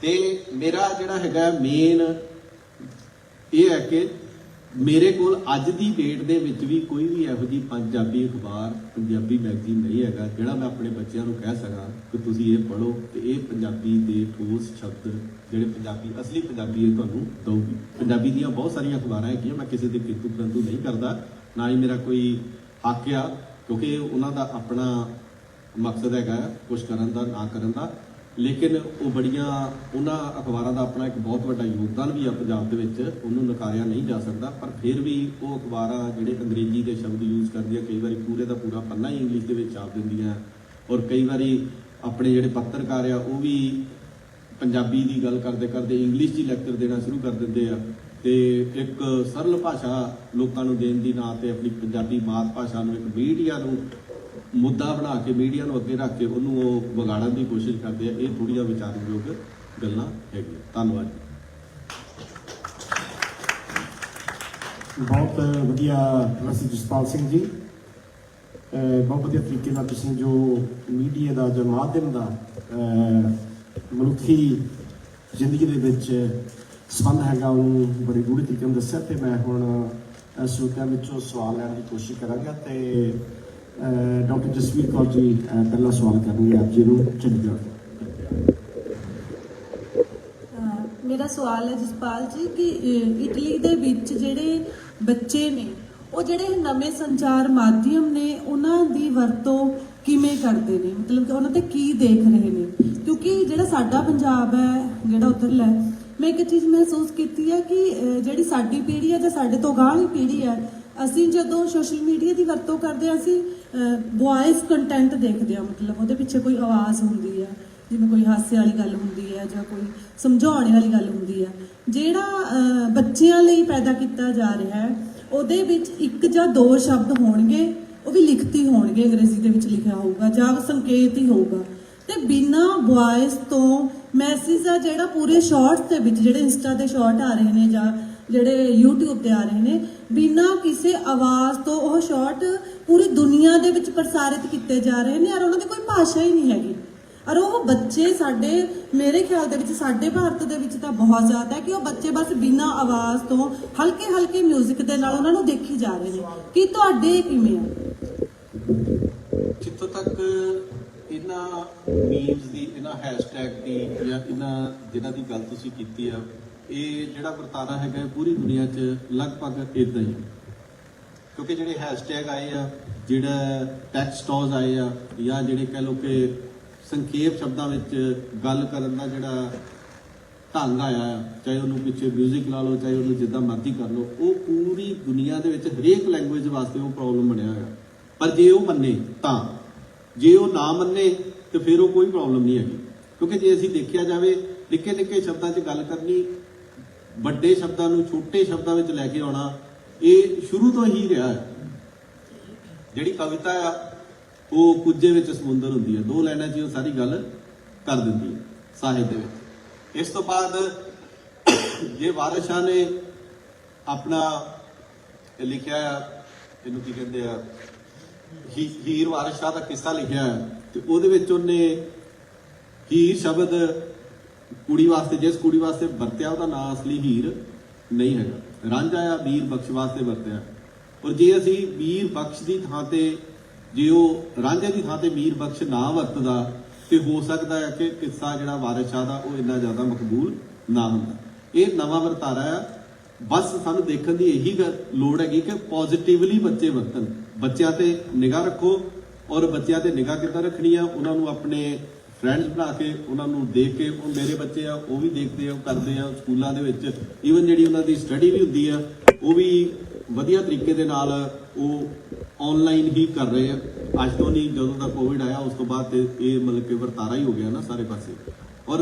ਤੇ ਮੇਰਾ ਜਿਹੜਾ ਹੈਗਾ ਮੇਨ ਇਹ ਹੈ ਕਿ ਮੇਰੇ ਕੋਲ ਅੱਜ ਦੀ ਡੇਟ ਦੇ ਵਿੱਚ ਵੀ ਕੋਈ ਵੀ ਇਹੋ ਜਿਹੀ ਪੰਜਾਬੀ ਅਖਬਾਰ, ਪੰਜਾਬੀ ਮੈਗਜ਼ੀਨ ਨਹੀਂ ਹੈਗਾ, ਜਿਹੜਾ ਮੈਂ ਆਪਣੇ ਬੱਚਿਆਂ ਨੂੰ ਕਹਿ ਸਕਾਂ ਕਿ ਤੁਸੀਂ ਇਹ ਪੜ੍ਹੋ ਤੇ ਇਹ ਪੰਜਾਬੀ ਦੇ ਠੋਸ ਸ਼ਬਦ ਜਿਹੜੇ ਪੰਜਾਬੀ, ਅਸਲੀ ਪੰਜਾਬੀ ਇਹ ਤੁਹਾਨੂੰ ਦਊਗੀ। ਪੰਜਾਬੀ ਦੀਆਂ ਬਹੁਤ ਸਾਰੀਆਂ ਅਖਬਾਰਾਂ ਹੈਗੀਆਂ, ਮੈਂ ਕਿਸੇ ਦੇ ਕਿੰਤੂ ਪਰੰਤੂ ਨਹੀਂ ਕਰਦਾ, ਨਾ ਹੀ ਮੇਰਾ ਕੋਈ ਹੱਕ ਆ, ਕਿਉਂਕਿ ਉਹਨਾਂ ਦਾ ਆਪਣਾ ਮਕਸਦ ਹੈਗਾ ਕੁਝ ਕਰਨ ਦਾ, ਨਾ ਕਰਨ ਦਾ। ਲੇਕਿਨ ਉਹ ਬੜੀਆਂ, ਉਹਨਾਂ ਅਖਬਾਰਾਂ ਦਾ ਆਪਣਾ ਇੱਕ ਬਹੁਤ ਵੱਡਾ ਯੋਗਦਾਨ ਵੀ ਆ ਪੰਜਾਬ ਦੇ ਵਿੱਚ, ਉਹਨੂੰ ਨਕਾਰਿਆ ਨਹੀਂ ਜਾ ਸਕਦਾ, ਪਰ ਫਿਰ ਵੀ ਉਹ ਅਖਬਾਰਾਂ ਜਿਹੜੇ ਅੰਗਰੇਜ਼ੀ ਦੇ ਸ਼ਬਦ ਯੂਜ਼ ਕਰਦੀਆਂ, ਕਈ ਵਾਰੀ ਪੂਰੇ ਦਾ ਪੂਰਾ ਪੰਨਾ ਹੀ ਇੰਗਲਿਸ਼ ਦੇ ਵਿੱਚ ਛਾਪ ਦਿੰਦੀਆਂ, ਔਰ ਕਈ ਵਾਰੀ ਆਪਣੇ ਜਿਹੜੇ ਪੱਤਰਕਾਰ ਆ, ਉਹ ਵੀ ਪੰਜਾਬੀ ਦੀ ਗੱਲ ਕਰਦੇ ਕਰਦੇ ਇੰਗਲਿਸ਼ 'ਚ ਹੀ ਲੈਕਚਰ ਦੇਣਾ ਸ਼ੁਰੂ ਕਰ ਦਿੰਦੇ ਆ। ਤੇ ਇੱਕ ਸਰਲ ਭਾਸ਼ਾ ਲੋਕਾਂ ਨੂੰ ਦੇਣ ਦੀ ਨਾਂ ਤੇ ਆਪਣੀ ਪੰਜਾਬੀ ਮਾਤ ਭਾਸ਼ਾ ਨੂੰ ਇੱਕ ਮੀਡੀਆ ਨੂੰ ਮੁੱਦਾ ਬਣਾ ਕੇ, ਮੀਡੀਆ ਨੂੰ ਅੱਗੇ ਰੱਖ ਕੇ ਉਹਨੂੰ ਉਹ ਵਿਗਾੜਨ ਦੀ ਕੋਸ਼ਿਸ਼ ਕਰਦੇ ਆ, ਇਹ ਥੋੜੀਆਂ ਵਿਚਾਰਯੋਗ ਗੱਲਾਂ ਹੈਗੀਆਂ। ਧੰਨਵਾਦ ਜੀ। ਬਹੁਤ ਵਧੀਆ ਪ੍ਰੋਫੈਸਰ ਜਸਪਾਲ ਸਿੰਘ ਜੀ। ਬਹੁਤ ਵਧੀਆ ਤਰੀਕੇ ਨਾਲ ਤੁਸੀਂ ਜੋ ਮੀਡੀਆ ਦਾ, ਜੋ ਮਾਧਿਅਮ ਦਾ ਮਨੁੱਖੀ ਜ਼ਿੰਦਗੀ ਦੇ ਵਿੱਚ ਸੰਬੰਧ ਹੈਗਾ, ਉਹਨੂੰ ਬੜੀ ਗੂੜ੍ਹੀ ਤਰੀਕੇ ਨਾਲ ਦੱਸਿਆ ਤੇ ਮੈਂ ਹੁਣ ਅਹ ਸਰੋਤਿਆਂ ਵਿੱਚੋਂ ਸਵਾਲ ਲੈਣ ਦੀ ਕੋਸ਼ਿਸ਼ ਕਰਾਂਗਾ ਤੇ ਡਾਕਟਰ ਜਸਵੀਰ ਕੌਰ ਜੀ ਪਹਿਲਾ ਸਵਾਲ ਕਰਨਗੇ ਆਪ ਜੀ ਨੂੰ ਚੰਡੀਗੜ੍ਹ ਮੇਰਾ ਸਵਾਲ ਹੈ ਜਸਪਾਲ ਜੀ ਕਿ ਇਟਲੀ ਦੇ ਵਿੱਚ ਜਿਹੜੇ ਬੱਚੇ ਨੇ, ਉਹ ਜਿਹੜੇ ਨਵੇਂ ਸੰਚਾਰ ਮਾਧਿਅਮ ਨੇ, ਉਹਨਾਂ ਦੀ ਵਰਤੋਂ ਕਿਵੇਂ ਕਰਦੇ ਨੇ? ਮਤਲਬ ਉਹਨਾਂ ਤੇ ਕੀ ਦੇਖ ਰਹੇ ਨੇ? ਕਿਉਂਕਿ ਜਿਹੜਾ ਸਾਡਾ ਪੰਜਾਬ ਹੈ, ਜਿਹੜਾ ਉਧਰਲਾ ਮੈਂ ਇੱਕ ਚੀਜ਼ ਮਹਿਸੂਸ ਕੀਤੀ ਹੈ ਕਿ ਜਿਹੜੀ ਸਾਡੀ ਪੀੜ੍ਹੀ ਹੈ ਜਾਂ ਸਾਡੇ ਤੋਂ ਗਾਂਹ ਵਾਲੀ ਪੀੜ੍ਹੀ ਹੈ ਅਸੀਂ ਜਦੋਂ ਸੋਸ਼ਲ ਮੀਡੀਆ ਦੀ ਵਰਤੋਂ ਕਰਦੇ ਹਾਂ, ਅਸੀਂ ਵੌਇਸ ਕੰਟੈਂਟ ਦੇਖਦੇ ਹਾਂ, ਮਤਲਬ ਉਹਦੇ ਪਿੱਛੇ ਕੋਈ ਆਵਾਜ਼ ਹੁੰਦੀ ਹੈ ਜਿਵੇਂ ਕੋਈ ਹਾਸੇ ਵਾਲੀ ਗੱਲ ਹੁੰਦੀ ਹੈ ਜਾਂ ਕੋਈ ਸਮਝਾਉਣ ਵਾਲੀ ਗੱਲ ਹੁੰਦੀ ਹੈ ਜਿਹੜਾ ਬੱਚਿਆਂ ਲਈ ਪੈਦਾ ਕੀਤਾ ਜਾ ਰਿਹਾ ਹੈ, ਉਹਦੇ ਵਿੱਚ ਇੱਕ ਜਾਂ ਦੋ ਸ਼ਬਦ ਹੋਣਗੇ, ਉਹ ਵੀ ਲਿਖਤੀ ਹੋਣਗੇ, ਅੰਗਰੇਜ਼ੀ ਦੇ ਵਿੱਚ ਲਿਖਿਆ ਹੋਊਗਾ ਜਾਂ ਸੰਕੇਤ ਹੀ ਹੋਊਗਾ। ਤੇ ਬਿਨਾ ਵੌਇਸ ਤੋਂ ਮੈਸੇਜ ਆ ਜਿਹੜਾ ਪੂਰੇ ਸ਼ਾਰਟਸ ਦੇ ਵਿੱਚ, ਜਿਹੜੇ ਇੰਸਟਾ ਦੇ ਸ਼ਾਰਟ ਆ ਰਹੇ ਨੇ ਜਾਂ ਜਿਹੜੇ YouTube ਤੇ ਆ ਰਹੇ ਨੇ, ਬਿਨਾ ਕਿਸੇ ਆਵਾਜ਼ ਤੋਂ ਉਹ ਸ਼ਾਰਟ ਪੂਰੀ ਦੁਨੀਆ ਦੇ ਵਿੱਚ ਪ੍ਰਸਾਰਿਤ ਕੀਤੇ ਜਾ ਰਹੇ ਨੇ, ਔਰ ਉਹਨਾਂ ਦੀ ਕੋਈ ਭਾਸ਼ਾ ਹੀ ਨਹੀਂ ਹੈਗੀ। ਔਰ ਉਹ ਬੱਚੇ ਸਾਡੇ, ਮੇਰੇ ਖਿਆਲ ਦੇ ਵਿੱਚ ਸਾਡੇ ਭਾਰਤ ਦੇ ਵਿੱਚ ਤਾਂ ਬਹੁਤ ਜ਼ਿਆਦਾ ਹੈ ਕਿ ਉਹ ਬੱਚੇ ਬਸ ਬਿਨਾ ਆਵਾਜ਼ ਤੋਂ ਹਲਕੇ ਹਲਕੇ 뮤직 ਦੇ ਨਾਲ ਉਹਨਾਂ ਨੂੰ ਦੇਖੀ ਜਾ ਰਹੇ ਨੇ। ਕਿ ਤੁਹਾਡੇ ਕਿਵੇਂ ਆ? ਜਿੱਥੋਂ ਤੱਕ ਇਹਨਾਂ ਮੀਮਸ ਦੀ, ਇਹਨਾਂ ਹੈਸ਼ਟੈਗ ਦੀ ਜਾਂ ਇਹਨਾਂ ਜਿਨ੍ਹਾਂ ਦੀ ਗੱਲ ਤੁਸੀਂ ਕੀਤੀ ਆ ਇਹ ਜਿਹੜਾ ਵਰਤਾਰਾ ਹੈਗਾ ਪੂਰੀ ਦੁਨੀਆ 'ਚ ਲਗਭਗ ਇਦਾਂ ਹੀ ਹੈ। ਕਿਉਂਕਿ ਜਿਹੜੇ ਹੈਸ਼ਟੈਗ ਆਏ ਆ, ਜਿਹੜਾ ਟੈਕਸਟੋਜ਼ ਆਏ ਆ, ਜਾਂ ਜਿਹੜੇ ਕਹਿ ਲਓ ਕਿ ਸੰਖੇਪ ਸ਼ਬਦਾਂ ਵਿੱਚ ਗੱਲ ਕਰਨ ਦਾ ਜਿਹੜਾ ਢੰਗ ਆਇਆ ਆ, ਚਾਹੇ ਉਹਨੂੰ ਪਿੱਛੇ 뮤직 ਲਾ ਲਓ, ਚਾਹੇ ਉਹਨੂੰ ਜਿੱਦਾਂ ਮਰਜ਼ੀ ਕਰ ਲਓ, ਉਹ ਪੂਰੀ ਦੁਨੀਆ ਦੇ ਵਿੱਚ ਹਰੇਕ ਲੈਂਗੁਏਜ ਵਾਸਤੇ ਉਹ ਪ੍ਰੋਬਲਮ ਬਣਿਆ ਹੋਇਆ। ਪਰ ਜੇ ਉਹ ਮੰਨੇ ਤਾਂ। ਜੇ ਉਹ ਨਾ ਮੰਨੇ ਤੇ ਫਿਰ ਉਹ ਕੋਈ ਪ੍ਰੋਬਲਮ ਨਹੀਂ ਹੈਗੀ। ਕਿਉਂਕਿ ਜੇ ਅਸੀਂ ਦੇਖਿਆ ਜਾਵੇ ਨਿੱਕੇ ਨਿੱਕੇ ਸ਼ਬਦਾਂ 'ਚ ਗੱਲ ਕਰਨੀ ਵੱਡੇ ਸ਼ਬਦਾਂ ਨੂੰ ਛੋਟੇ ਸ਼ਬਦਾਂ ਵਿੱਚ ਲੈ ਕੇ ਆਉਣਾ ਇਹ ਸ਼ੁਰੂ ਤੋਂ ਹੀ ਰਿਹਾ ਹੈ। ਜਿਹੜੀ ਕਵਿਤਾ ਆ ਉਹ ਕੁੱਜੇ ਵਿੱਚ ਸਮੁੰਦਰ ਹੁੰਦੀ ਹੈ। ਦੋ ਲਾਈਨਾਂ 'ਚ ਉਹ ਸਾਰੀ ਗੱਲ ਕਰ ਦਿੰਦੀ ਹੈ ਸਾਹਿਤ ਦੇ ਵਿੱਚ। ਇਸ ਤੋਂ ਬਾਅਦ ਜੇ ਵਾਰਿਸ ਨੇ ਆਪਣਾ ਲਿਖਿਆ ਆ, ਇਹਨੂੰ ਕੀ ਕਹਿੰਦੇ ਆ ਹੀਰ ਵਾਰਿਸ ਦਾ ਕਿੱਸਾ ਲਿਖਿਆ ਹੈ ਤੇ ਉਹਦੇ ਵਿੱਚ ਉਹਨੇ ਹੀਰ ਸ਼ਬਦ ਕੁੜੀ ਵਾਸਤੇ, ਜਿਸ ਕੁੜੀ ਵਾਸਤੇ ਵਰਤਿਆ, ਉਹਦਾ ਨਾਂ ਅਸਲੀ ਹੀਰ ਨਹੀਂ ਹੈਗਾ। ਰਾਂਝਾ ਆ ਵੀਰ ਬਖਸ਼ ਵਾਸਤੇ ਵਰਤਿਆ। ਔਰ ਜੇ ਅਸੀਂ ਵੀਰ ਬਖਸ਼ ਦੀ ਥਾਂ ਤੇ, ਜੇ ਉਹ ਰਾਂਝੇ ਦੀ ਥਾਂ ਤੇ ਵੀਰ ਬਖਸ਼ ਨਾ ਵਰਤਦਾ, ਤੇ ਹੋ ਸਕਦਾ ਹੈ ਕਿ ਕਿੱਸਾ ਜਿਹੜਾ ਵਾਰਿਸ ਸ਼ਾਹ ਦਾ, ਉਹ ਇੰਨਾ ਜ਼ਿਆਦਾ ਮਕਬੂਲ ਨਾ ਹੁੰਦਾ। ਇਹ ਨਵਾਂ ਵਰਤਾਰਾ ਆ। ਬਸ ਸਾਨੂੰ ਦੇਖਣ ਦੀ ਇਹੀ ਗੱਲ- ਲੋੜ ਹੈਗੀ ਕਿ ਪੋਜ਼ਿਟਿਵਲੀ ਬੱਚੇ ਵਰਤਣ। ਬੱਚਿਆਂ ਤੇ ਨਿਗਾਹ ਰੱਖੋ ਔਰ ਬੱਚਿਆਂ ਤੇ ਨਿਗਾਹ ਕਿੱਦਾਂ ਰੱਖਣੀ ਆ, ਉਹਨਾਂ ਨੂੰ ਆਪਣੇ ਫਰੈਂਡਸ ਬਣਾ ਕੇ ਉਹਨਾਂ ਨੂੰ ਦੇਖ ਕੇ, ਉਹ ਮੇਰੇ ਬੱਚੇ ਆ, ਉਹ ਵੀ ਦੇਖਦੇ ਆ, ਉਹ ਕਰਦੇ ਆ ਸਕੂਲਾਂ ਦੇ ਵਿੱਚ। ਈਵਨ ਜਿਹੜੀ ਉਹਨਾਂ ਦੀ ਸਟੱਡੀ ਵੀ ਹੁੰਦੀ ਆ, ਉਹ ਵੀ ਵਧੀਆ ਤਰੀਕੇ ਦੇ ਨਾਲ ਉਹ ਆਨਲਾਈਨ ਹੀ ਕਰ ਰਹੇ ਆ। ਅੱਜ ਤੋਂ ਨਹੀਂ, ਜਦੋਂ ਦਾ ਕੋਵਿਡ ਆਇਆ, ਉਸ ਤੋਂ ਬਾਅਦ ਤੇ ਇਹ ਮਤਲਬ ਕਿ ਵਰਤਾਰਾ ਹੀ ਹੋ ਗਿਆ ਨਾ ਸਾਰੇ ਪਾਸੇ। ਔਰ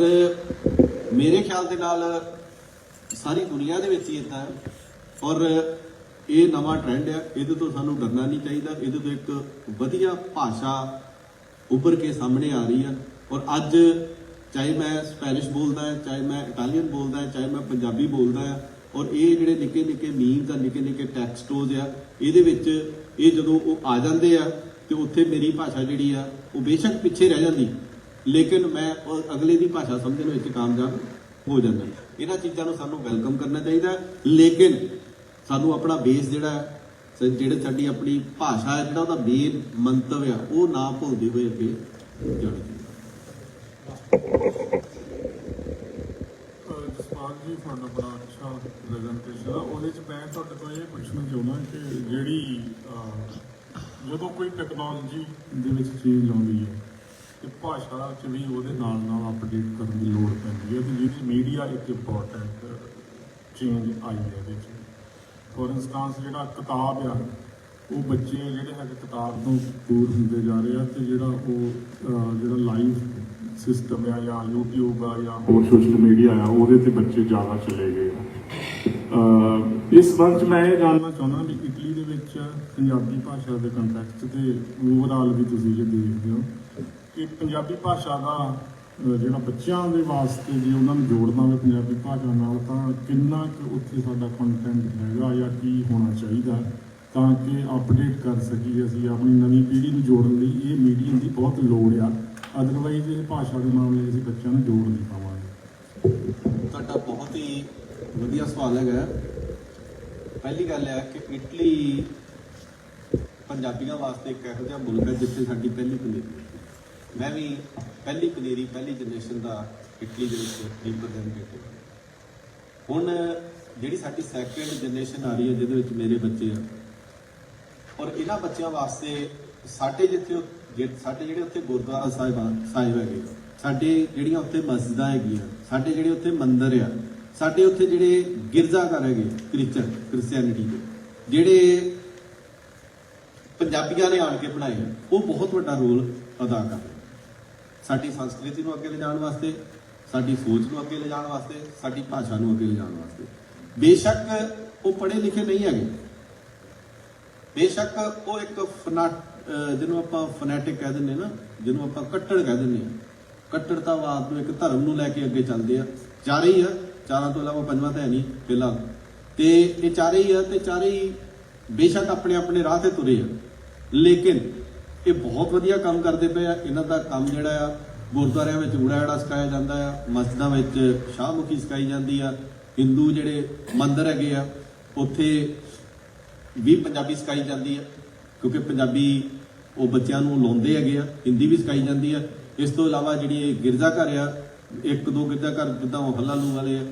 ਮੇਰੇ ਖਿਆਲ ਦੇ ਨਾਲ ਸਾਰੀ ਦੁਨੀਆ ਦੇ ਵਿੱਚ ਹੀ ਇਦਾਂ ਹੈ। ਔਰ ਇਹ ਨਵਾਂ ਟ੍ਰੈਂਡ ਹੈ ਇਹਦੇ ਤੋਂ ਸਾਨੂੰ ਡਰਨਾ ਨਹੀਂ ਚਾਹੀਦਾ। ਇਹਦੇ ਤੋਂ ਇੱਕ ਵਧੀਆ ਭਾਸ਼ਾ ਉੱਭਰ ਕੇ ਸਾਹਮਣੇ ਆ ਰਹੀ ਹੈ ਔਰ ਅੱਜ ਚਾਹੇ ਮੈਂ ਸਪੈਨਿਸ਼ ਬੋਲਦਾ ਹਾਂ, ਚਾਹੇ ਮੈਂ ਇਟਾਲੀਅਨ ਬੋਲਦਾ ਹਾਂ, ਚਾਹੇ ਮੈਂ ਪੰਜਾਬੀ ਬੋਲਦਾ ਹਾਂ, ਔਰ ਇਹ ਜਿਹੜੇ ਨਿੱਕੇ ਨਿੱਕੇ ਮੀਮਸ ਆ, ਨਿੱਕੇ ਨਿੱਕੇ ਟੈਕਸਟੋਜ਼ ਆ, ਇਹਦੇ ਵਿੱਚ ਇਹ ਜਦੋਂ ਉਹ ਆ ਜਾਂਦੇ ਆ, ਤੇ ਉੱਥੇ ਮੇਰੀ ਭਾਸ਼ਾ ਜਿਹੜੀ ਆ, ਉਹ ਬੇਸ਼ੱਕ ਪਿੱਛੇ ਰਹਿ ਜਾਂਦੀ, ਲੇਕਿਨ ਮੈਂ ਅਗਲੇ ਦੀ ਭਾਸ਼ਾ ਸਮਝਣ ਵਿੱਚ ਕਾਮਯਾਬ ਹੋ ਜਾਂਦਾ। ਇਹਨਾਂ ਚੀਜ਼ਾਂ ਨੂੰ ਸਾਨੂੰ ਵੈਲਕਮ ਕਰਨਾ ਚਾਹੀਦਾ, ਲੇਕਿਨ ਸਾਨੂੰ ਆਪਣਾ ਬੇਸ ਜਿਹੜਾ ਜਿਹੜੇ ਸਾਡੀ ਆਪਣੀ ਭਾਸ਼ਾ ਹੈ, ਜਿਹੜਾ ਉਹਦਾ ਮੇਨ ਮੰਤਵ ਆ, ਉਹ ਨਾ ਭੁੱਲਦੇ ਹੋਏ ਅੱਗੇ ਜਾਣਾ ਚਾਹੀਦਾ। ਜਸਪਾਲ ਜੀ, ਤੁਹਾਡਾ ਬੜਾ ਅੱਛਾ ਪ੍ਰੈਜੈਂਟੇਸ਼ਨ ਆ। ਉਹਦੇ ਚ ਮੈਂ ਤੁਹਾਡੇ ਤੋਂ ਇਹ ਪੁੱਛਣਾ ਚਾਹੁੰਦਾ ਕਿ ਜਿਹੜੀ ਜਦੋਂ ਕੋਈ ਟੈਕਨੋਲੋਜੀ ਦੇ ਵਿੱਚ ਚੇਂਜ ਆਉਂਦੀ ਹੈ ਤੇ ਭਾਸ਼ਾ ਚ ਵੀ ਉਹਦੇ ਨਾਲ ਨਾਲ ਅਪਡੇਟ ਕਰਨ ਦੀ ਲੋੜ ਪੈਂਦੀ ਹੈ, ਤੇ ਜਿਹੜੀ ਮੀਡੀਆ ਇੱਕ ਇੰਪੋਰਟੈਂਟ ਚੇਂਜ ਆਈ ਹੈ ਇਹਦੇ ਚ। ਫੋਰ ਇਨਸਟੈਂਸ ਜਿਹੜਾ ਕਿਤਾਬ ਆ, ਉਹ ਬੱਚੇ ਜਿਹੜੇ ਹੈਗੇ ਕਿਤਾਬ ਤੋਂ ਦੂਰ ਹੁੰਦੇ ਜਾ ਰਹੇ ਆ ਤੇ ਜਿਹੜਾ ਉਹ ਜਿਹੜਾ ਲਾਈਵ ਸਿਸਟਮ ਆ ਜਾਂ YouTube ਆ ਜਾਂ ਹੋਰ ਸੋਸ਼ਲ ਮੀਡੀਆ ਆ, ਉਹਦੇ ਤੇ ਬੱਚੇ ਜ਼ਿਆਦਾ ਚਲੇ ਗਏ ਆ। ਇਸ ਸੰਬੰਧ 'ਚ ਮੈਂ ਇਹ ਜਾਣਨਾ ਚਾਹੁੰਦਾ ਵੀ ਇਟਲੀ ਦੇ ਵਿੱਚ ਪੰਜਾਬੀ ਭਾਸ਼ਾ ਦੇ ਕੰਟੈਕਸਟ ਤੇ ਓਵਰਆਲ ਵੀ ਤੁਸੀਂ ਜੇ ਦੇਖਦੇ ਹੋ ਕਿ ਪੰਜਾਬੀ ਭਾਸ਼ਾ ਦਾ ਜਿਹੜਾ ਬੱਚਿਆਂ ਦੇ ਵਾਸਤੇ ਜੇ ਉਹਨਾਂ ਨੂੰ ਜੋੜਨਾ ਹੋਵੇ ਪੰਜਾਬੀ ਭਾਸ਼ਾ ਨਾਲ, ਤਾਂ ਕਿੰਨਾ ਕੁ ਉੱਥੇ ਸਾਡਾ ਕੰਟੈਂਟ ਹੈਗਾ ਜਾਂ ਕੀ ਹੋਣਾ ਚਾਹੀਦਾ ਤਾਂ ਕਿ ਅਪਡੇਟ ਕਰ ਸਕੀਏ ਅਸੀਂ ਆਪਣੀ ਨਵੀਂ ਪੀੜ੍ਹੀ ਨੂੰ ਜੋੜਨ ਲਈ। ਇਹ ਮੀਡੀਅਮ ਦੀ ਬਹੁਤ ਲੋੜ ਆ। ਅਦਰਵਾਈਜ਼ ਇਹ ਭਾਸ਼ਾ ਦੇ ਮਾਮਲੇ 'ਚ ਅਸੀਂ ਬੱਚਿਆਂ ਨੂੰ ਜੋੜ ਨਹੀਂ ਪਾਵਾਂਗੇ। ਤੁਹਾਡਾ ਬਹੁਤ ਹੀ ਵਧੀਆ ਸਵਾਲ ਹੈਗਾ। ਪਹਿਲੀ ਗੱਲ ਹੈ ਕਿ ਇਟਲੀ ਪੰਜਾਬੀਆਂ ਵਾਸਤੇ ਇੱਕ ਇਹੋ ਜਿਹਾ ਮੁਲਕ ਹੈ ਜਿੱਥੇ ਸਾਡੀ ਪਹਿਲੀ ਪਨੀਰੀ ਮੈਂ ਵੀ ਪਹਿਲੀ ਪਨੀਰੀ, ਪਹਿਲੀ ਜਨਰੇਸ਼ਨ ਦਾ ਇਟਲੀ ਦੇ ਵਿੱਚ ਰਿਪਰੈਜ਼ੈਂਟੇਟਿਵ ਹੁਣ ਜਿਹੜੀ ਸਾਡੀ ਸੈਕੰਡ ਜਨਰੇਸ਼ਨ ਆ ਰਹੀ ਹੈ, ਜਿਹਦੇ ਵਿੱਚ ਮੇਰੇ ਬੱਚੇ ਆ, ਔਰ ਇਹਨਾਂ ਬੱਚਿਆਂ ਵਾਸਤੇ ਸਾਡੇ ਜਿੱਥੇ ਜੇ- ਸਾਡੇ ਜਿਹੜੇ ਉੱਥੇ ਗੁਰਦੁਆਰਾ ਸਾਹਿਬਾਨ ਸਾਹਿਬ ਹੈਗੇ ਸਾਡੇ ਜਿਹੜੀਆਂ ਉੱਥੇ ਮਸਜਿਦਾਂ ਹੈਗੀਆਂ ਸਾਡੇ ਜਿਹੜੇ ਉੱਥੇ ਮੰਦਿਰ ਆ ਸਾਡੇ ਉੱਥੇ ਜਿਹੜੇ ਗਿਰਜਾਘਰ ਹੈਗੇ ਕ੍ਰਿਸਚਨ ਕ੍ਰਿਸਚੀਅਨਿਟੀ ਦੇ ਜਿਹੜੇ ਪੰਜਾਬੀਆਂ ਨੇ ਆਣ ਕੇ ਬਣਾਏ ਆ, ਉਹ ਬਹੁਤ ਵੱਡਾ ਰੋਲ ਅਦਾ ਕਰ ਰਹੇ ਸਾਡੀ ਸੰਸਕ੍ਰਿਤੀ ਨੂੰ ਅੱਗੇ ਲਿਜਾਣ ਵਾਸਤੇ ਸਾਡੀ ਸੋਚ ਨੂੰ ਅੱਗੇ ਲਿਜਾਣ ਵਾਸਤੇ ਸਾਡੀ ਭਾਸ਼ਾ ਨੂੰ ਅੱਗੇ ਲਿਜਾਣ ਵਾਸਤੇ। ਬੇਸ਼ੱਕ ਉਹ ਪੜ੍ਹੇ ਲਿਖੇ ਨਹੀਂ ਹੈਗੇ। ਬੇਸ਼ੱਕ ਉਹ ਇੱਕ ਫਨਾਟ ਜਿਹਨੂੰ ਆਪਾਂ ਫਨੈਟਿਕ ਕਹਿ ਦਿੰਦੇ ਨਾ, ਜਿਹਨੂੰ ਆਪਾਂ ਕੱਟੜ ਕਹਿ ਦਿੰਦੇ ਆ ਕੱਟੜਤਾਵਾਦ ਨੂੰ ਇੱਕ ਧਰਮ ਨੂੰ ਲੈ ਕੇ ਅੱਗੇ ਚੱਲਦੇ ਆ। ਚਾਰੇ ਹੀ ਆ, ਚਾਰਾਂ ਤੋਂ ਇਲਾਵਾ ਪੰਜਵਾਂ ਤਾਂ ਹੈ ਨਹੀਂ, ਫਿਲਹਾਲ। ਤੇ ਇਹ ਚਾਰੇ ਹੀ ਆ, ਤੇ ਚਾਰੇ ਹੀ ਬੇਸ਼ੱਕ ਆਪਣੇ ਆਪਣੇ ਰਾਹ ਤੇ ਤੁਰੇ ਆ। ਲੇਕਿਨ ਇਹ ਬਹੁਤ ਵਧੀਆ ਕੰਮ ਕਰਦੇ ਪਏ ਆ। ਇਹਨਾਂ ਦਾ ਕੰਮ ਜਿਹੜਾ ਆ, ਗੁਰਦੁਆਰਿਆਂ ਵਿੱਚ ਊੜਾ ਐੜਾ ਸਿਖਾਇਆ ਜਾਂਦਾ ਆ, ਮਸਜਿਦਾਂ ਵਿੱਚ ਸ਼ਾਹਮੁਖੀ ਸਿਖਾਈ ਜਾਂਦੀ ਆ। ਹਿੰਦੂ ਜਿਹੜੇ ਮੰਦਰ ਹੈਗੇ ਆ, ਉੱਥੇ ਵੀ ਪੰਜਾਬੀ ਸਿਖਾਈ ਜਾਂਦੀ ਆ, ਕਿਉਂਕਿ ਪੰਜਾਬੀ ਉਹ ਬੱਚਿਆਂ ਨੂੰ ਲਾਉਂਦੇ ਹੈਗੇ ਆ, ਹਿੰਦੀ ਵੀ ਸਿਖਾਈ ਜਾਂਦੀ ਆ। ਇਸ ਤੋਂ ਇਲਾਵਾ ਜਿਹੜੀ ਇਹ ਗਿਰਜਾ ਘਰ ਆ, ਇੱਕ ਦੋ ਗਿਰਜਾ ਘਰ ਜਿੱਦਾਂ ਉਹ ਹੱਲਾਲੂ ਵਾਲੇ ਆ,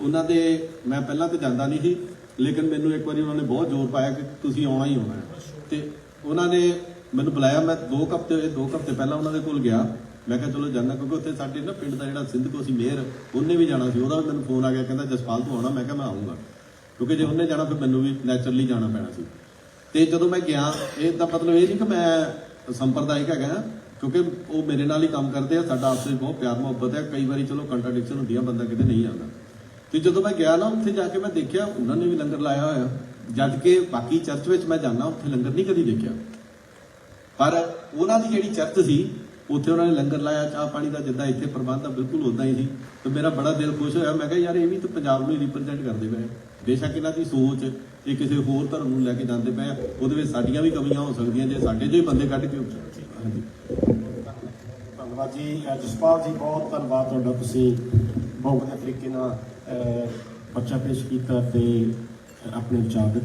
ਉਹਨਾਂ ਦੇ ਮੈਂ ਪਹਿਲਾਂ ਤਾਂ ਜਾਂਦਾ ਨਹੀਂ ਸੀ, ਲੇਕਿਨ ਮੈਨੂੰ ਇੱਕ ਵਾਰੀ ਉਹਨਾਂ ਨੇ ਬਹੁਤ ਜ਼ੋਰ ਪਾਇਆ ਕਿ ਤੁਸੀਂ ਆਉਣਾ ਹੀ ਆਉਣਾ ਹੈ। ਤੇ ਉਹਨਾਂ ਨੇ ਮੈਨੂੰ ਬੁਲਾਇਆ, ਮੈਂ 2 ਹਫ਼ਤੇ ਹੋਏ 2 ਹਫ਼ਤੇ ਪਹਿਲਾਂ ਉਹਨਾਂ ਦੇ ਕੋਲ ਗਿਆ। ਮੈਂ ਕਿਹਾ, ਚਲੋ ਜਾਣਾ ਕਿਉਂਕਿ ਉੱਥੇ ਸਾਡੇ ਨਾ ਪਿੰਡ ਦਾ ਜਿਹੜਾ ਸਿੰਧਕੋ ਸੀ ਮੇਅਰ, ਉਹਨੇ ਵੀ ਜਾਣਾ ਸੀ, ਉਹਦਾ ਵੀ ਮੈਨੂੰ ਫੋਨ ਆ ਗਿਆ, ਕਹਿੰਦਾ, ਜਸਪਾਲ ਤੂੰ ਆਉਣਾ? ਮੈਂ ਕਿਹਾ, ਮੈਂ ਆਉਂਗਾ ਕਿਉਂਕਿ ਜੇ ਉਹਨੇ ਜਾਣਾ, ਫਿਰ ਮੈਨੂੰ ਵੀ ਨੈਚੁਰਲੀ ਜਾਣਾ ਪੈਣਾ ਸੀ। ਤੇ ਜਦੋਂ ਮੈਂ ਗਿਆ, ਇਹ ਦਾ ਮਤਲਬ ਇਹ ਨਹੀਂ ਕਿ ਮੈਂ ਸੰਪਰਦਾਇਕ ਹੈਗਾ, ਕਿਉਂਕਿ ਉਹ ਮੇਰੇ ਨਾਲ ਹੀ ਕੰਮ ਕਰਦੇ ਆ, ਸਾਡਾ ਆਪਸੇ ਬਹੁਤ ਪਿਆਰ ਮੁਹੱਬਤ ਹੈ। ਕਈ ਵਾਰੀ ਚਲੋ ਕੰਟਰਡਿਕਸ਼ਨ ਹੁੰਦੀ ਆ, ਬੰਦਾ ਕਿਤੇ ਨਹੀਂ ਆਉਂਦਾ। ਤੇ ਜਦੋਂ ਮੈਂ ਗਿਆ ਨਾ, ਉੱਥੇ ਜਾ ਕੇ ਮੈਂ ਦੇਖਿਆ, ਉਹਨਾਂ ਨੇ ਵੀ ਲੰਗਰ ਲਾਇਆ ਹੋਇਆ। ਜਦ ਕਿ ਬਾਕੀ ਚਰਚ ਵਿੱਚ ਮੈਂ ਜਾਂਦਾ, ਉੱਥੇ ਲੰਗਰ ਨਹੀਂ ਕਦੀ ਦੇਖਿਆ। ਪਰ ਉਹਨਾਂ ਦੀ ਜਿਹੜੀ ਚਰਚ ਸੀ, ਉੱਥੇ ਉਹਨਾਂ ਨੇ ਲੰਗਰ ਲਾਇਆ, ਚਾਹ ਪਾਣੀ ਦਾ ਜਿੱਦਾਂ ਇੱਥੇ ਪ੍ਰਬੰਧ ਆ, ਬਿਲਕੁਲ ਉਦਾਂ ਹੀ ਸੀ। ਤੇ ਮੇਰਾ ਬੜਾ ਦਿਲ ਖੁਸ਼ ਹੋਇਆ। ਮੈਂ ਕਿਹਾ, ਯਾਰ, ਇਹ ਵੀ ਤਾਂ ਪੰਜਾਬ ਨੂੰ ਹੀ ਰਿਪਰੈਜ਼ੈਂਟ ਕਰਦੇ ਪਏ ਬੇਸ਼ੱਕ ਇਹਨਾਂ ਦੀ ਸੋਚ ਇਹ ਕਿਸੇ ਹੋਰ ਧਰਮ ਨੂੰ ਲੈ ਕੇ ਜਾਂਦੇ ਪਏ ਆ ਉਹਦੇ ਵਿੱਚ ਸਾਡੀਆਂ ਵੀ ਕਮੀਆਂ ਹੋ ਸਕਦੀਆਂ ਜੇ ਸਾਡੇ ਜੋ ਹੀ ਬੰਦੇ ਕੱਢ ਕੇ ਹਾਂਜੀ। ਧੰਨਵਾਦ ਜੀ। ਜਸਪਾਲ ਜੀ ਬਹੁਤ ਧੰਨਵਾਦ ਤੁਹਾਡਾ ਤੁਸੀਂ ਬਹੁਤ ਵਧੀਆ ਤਰੀਕੇ ਨਾਲ ਅ, ਪਰਚਾ ਪੇਸ਼ ਕੀਤਾ ਤੇ ਆਪਣੇ ਵਿਚਾਰ ਦਿੱਤੇ।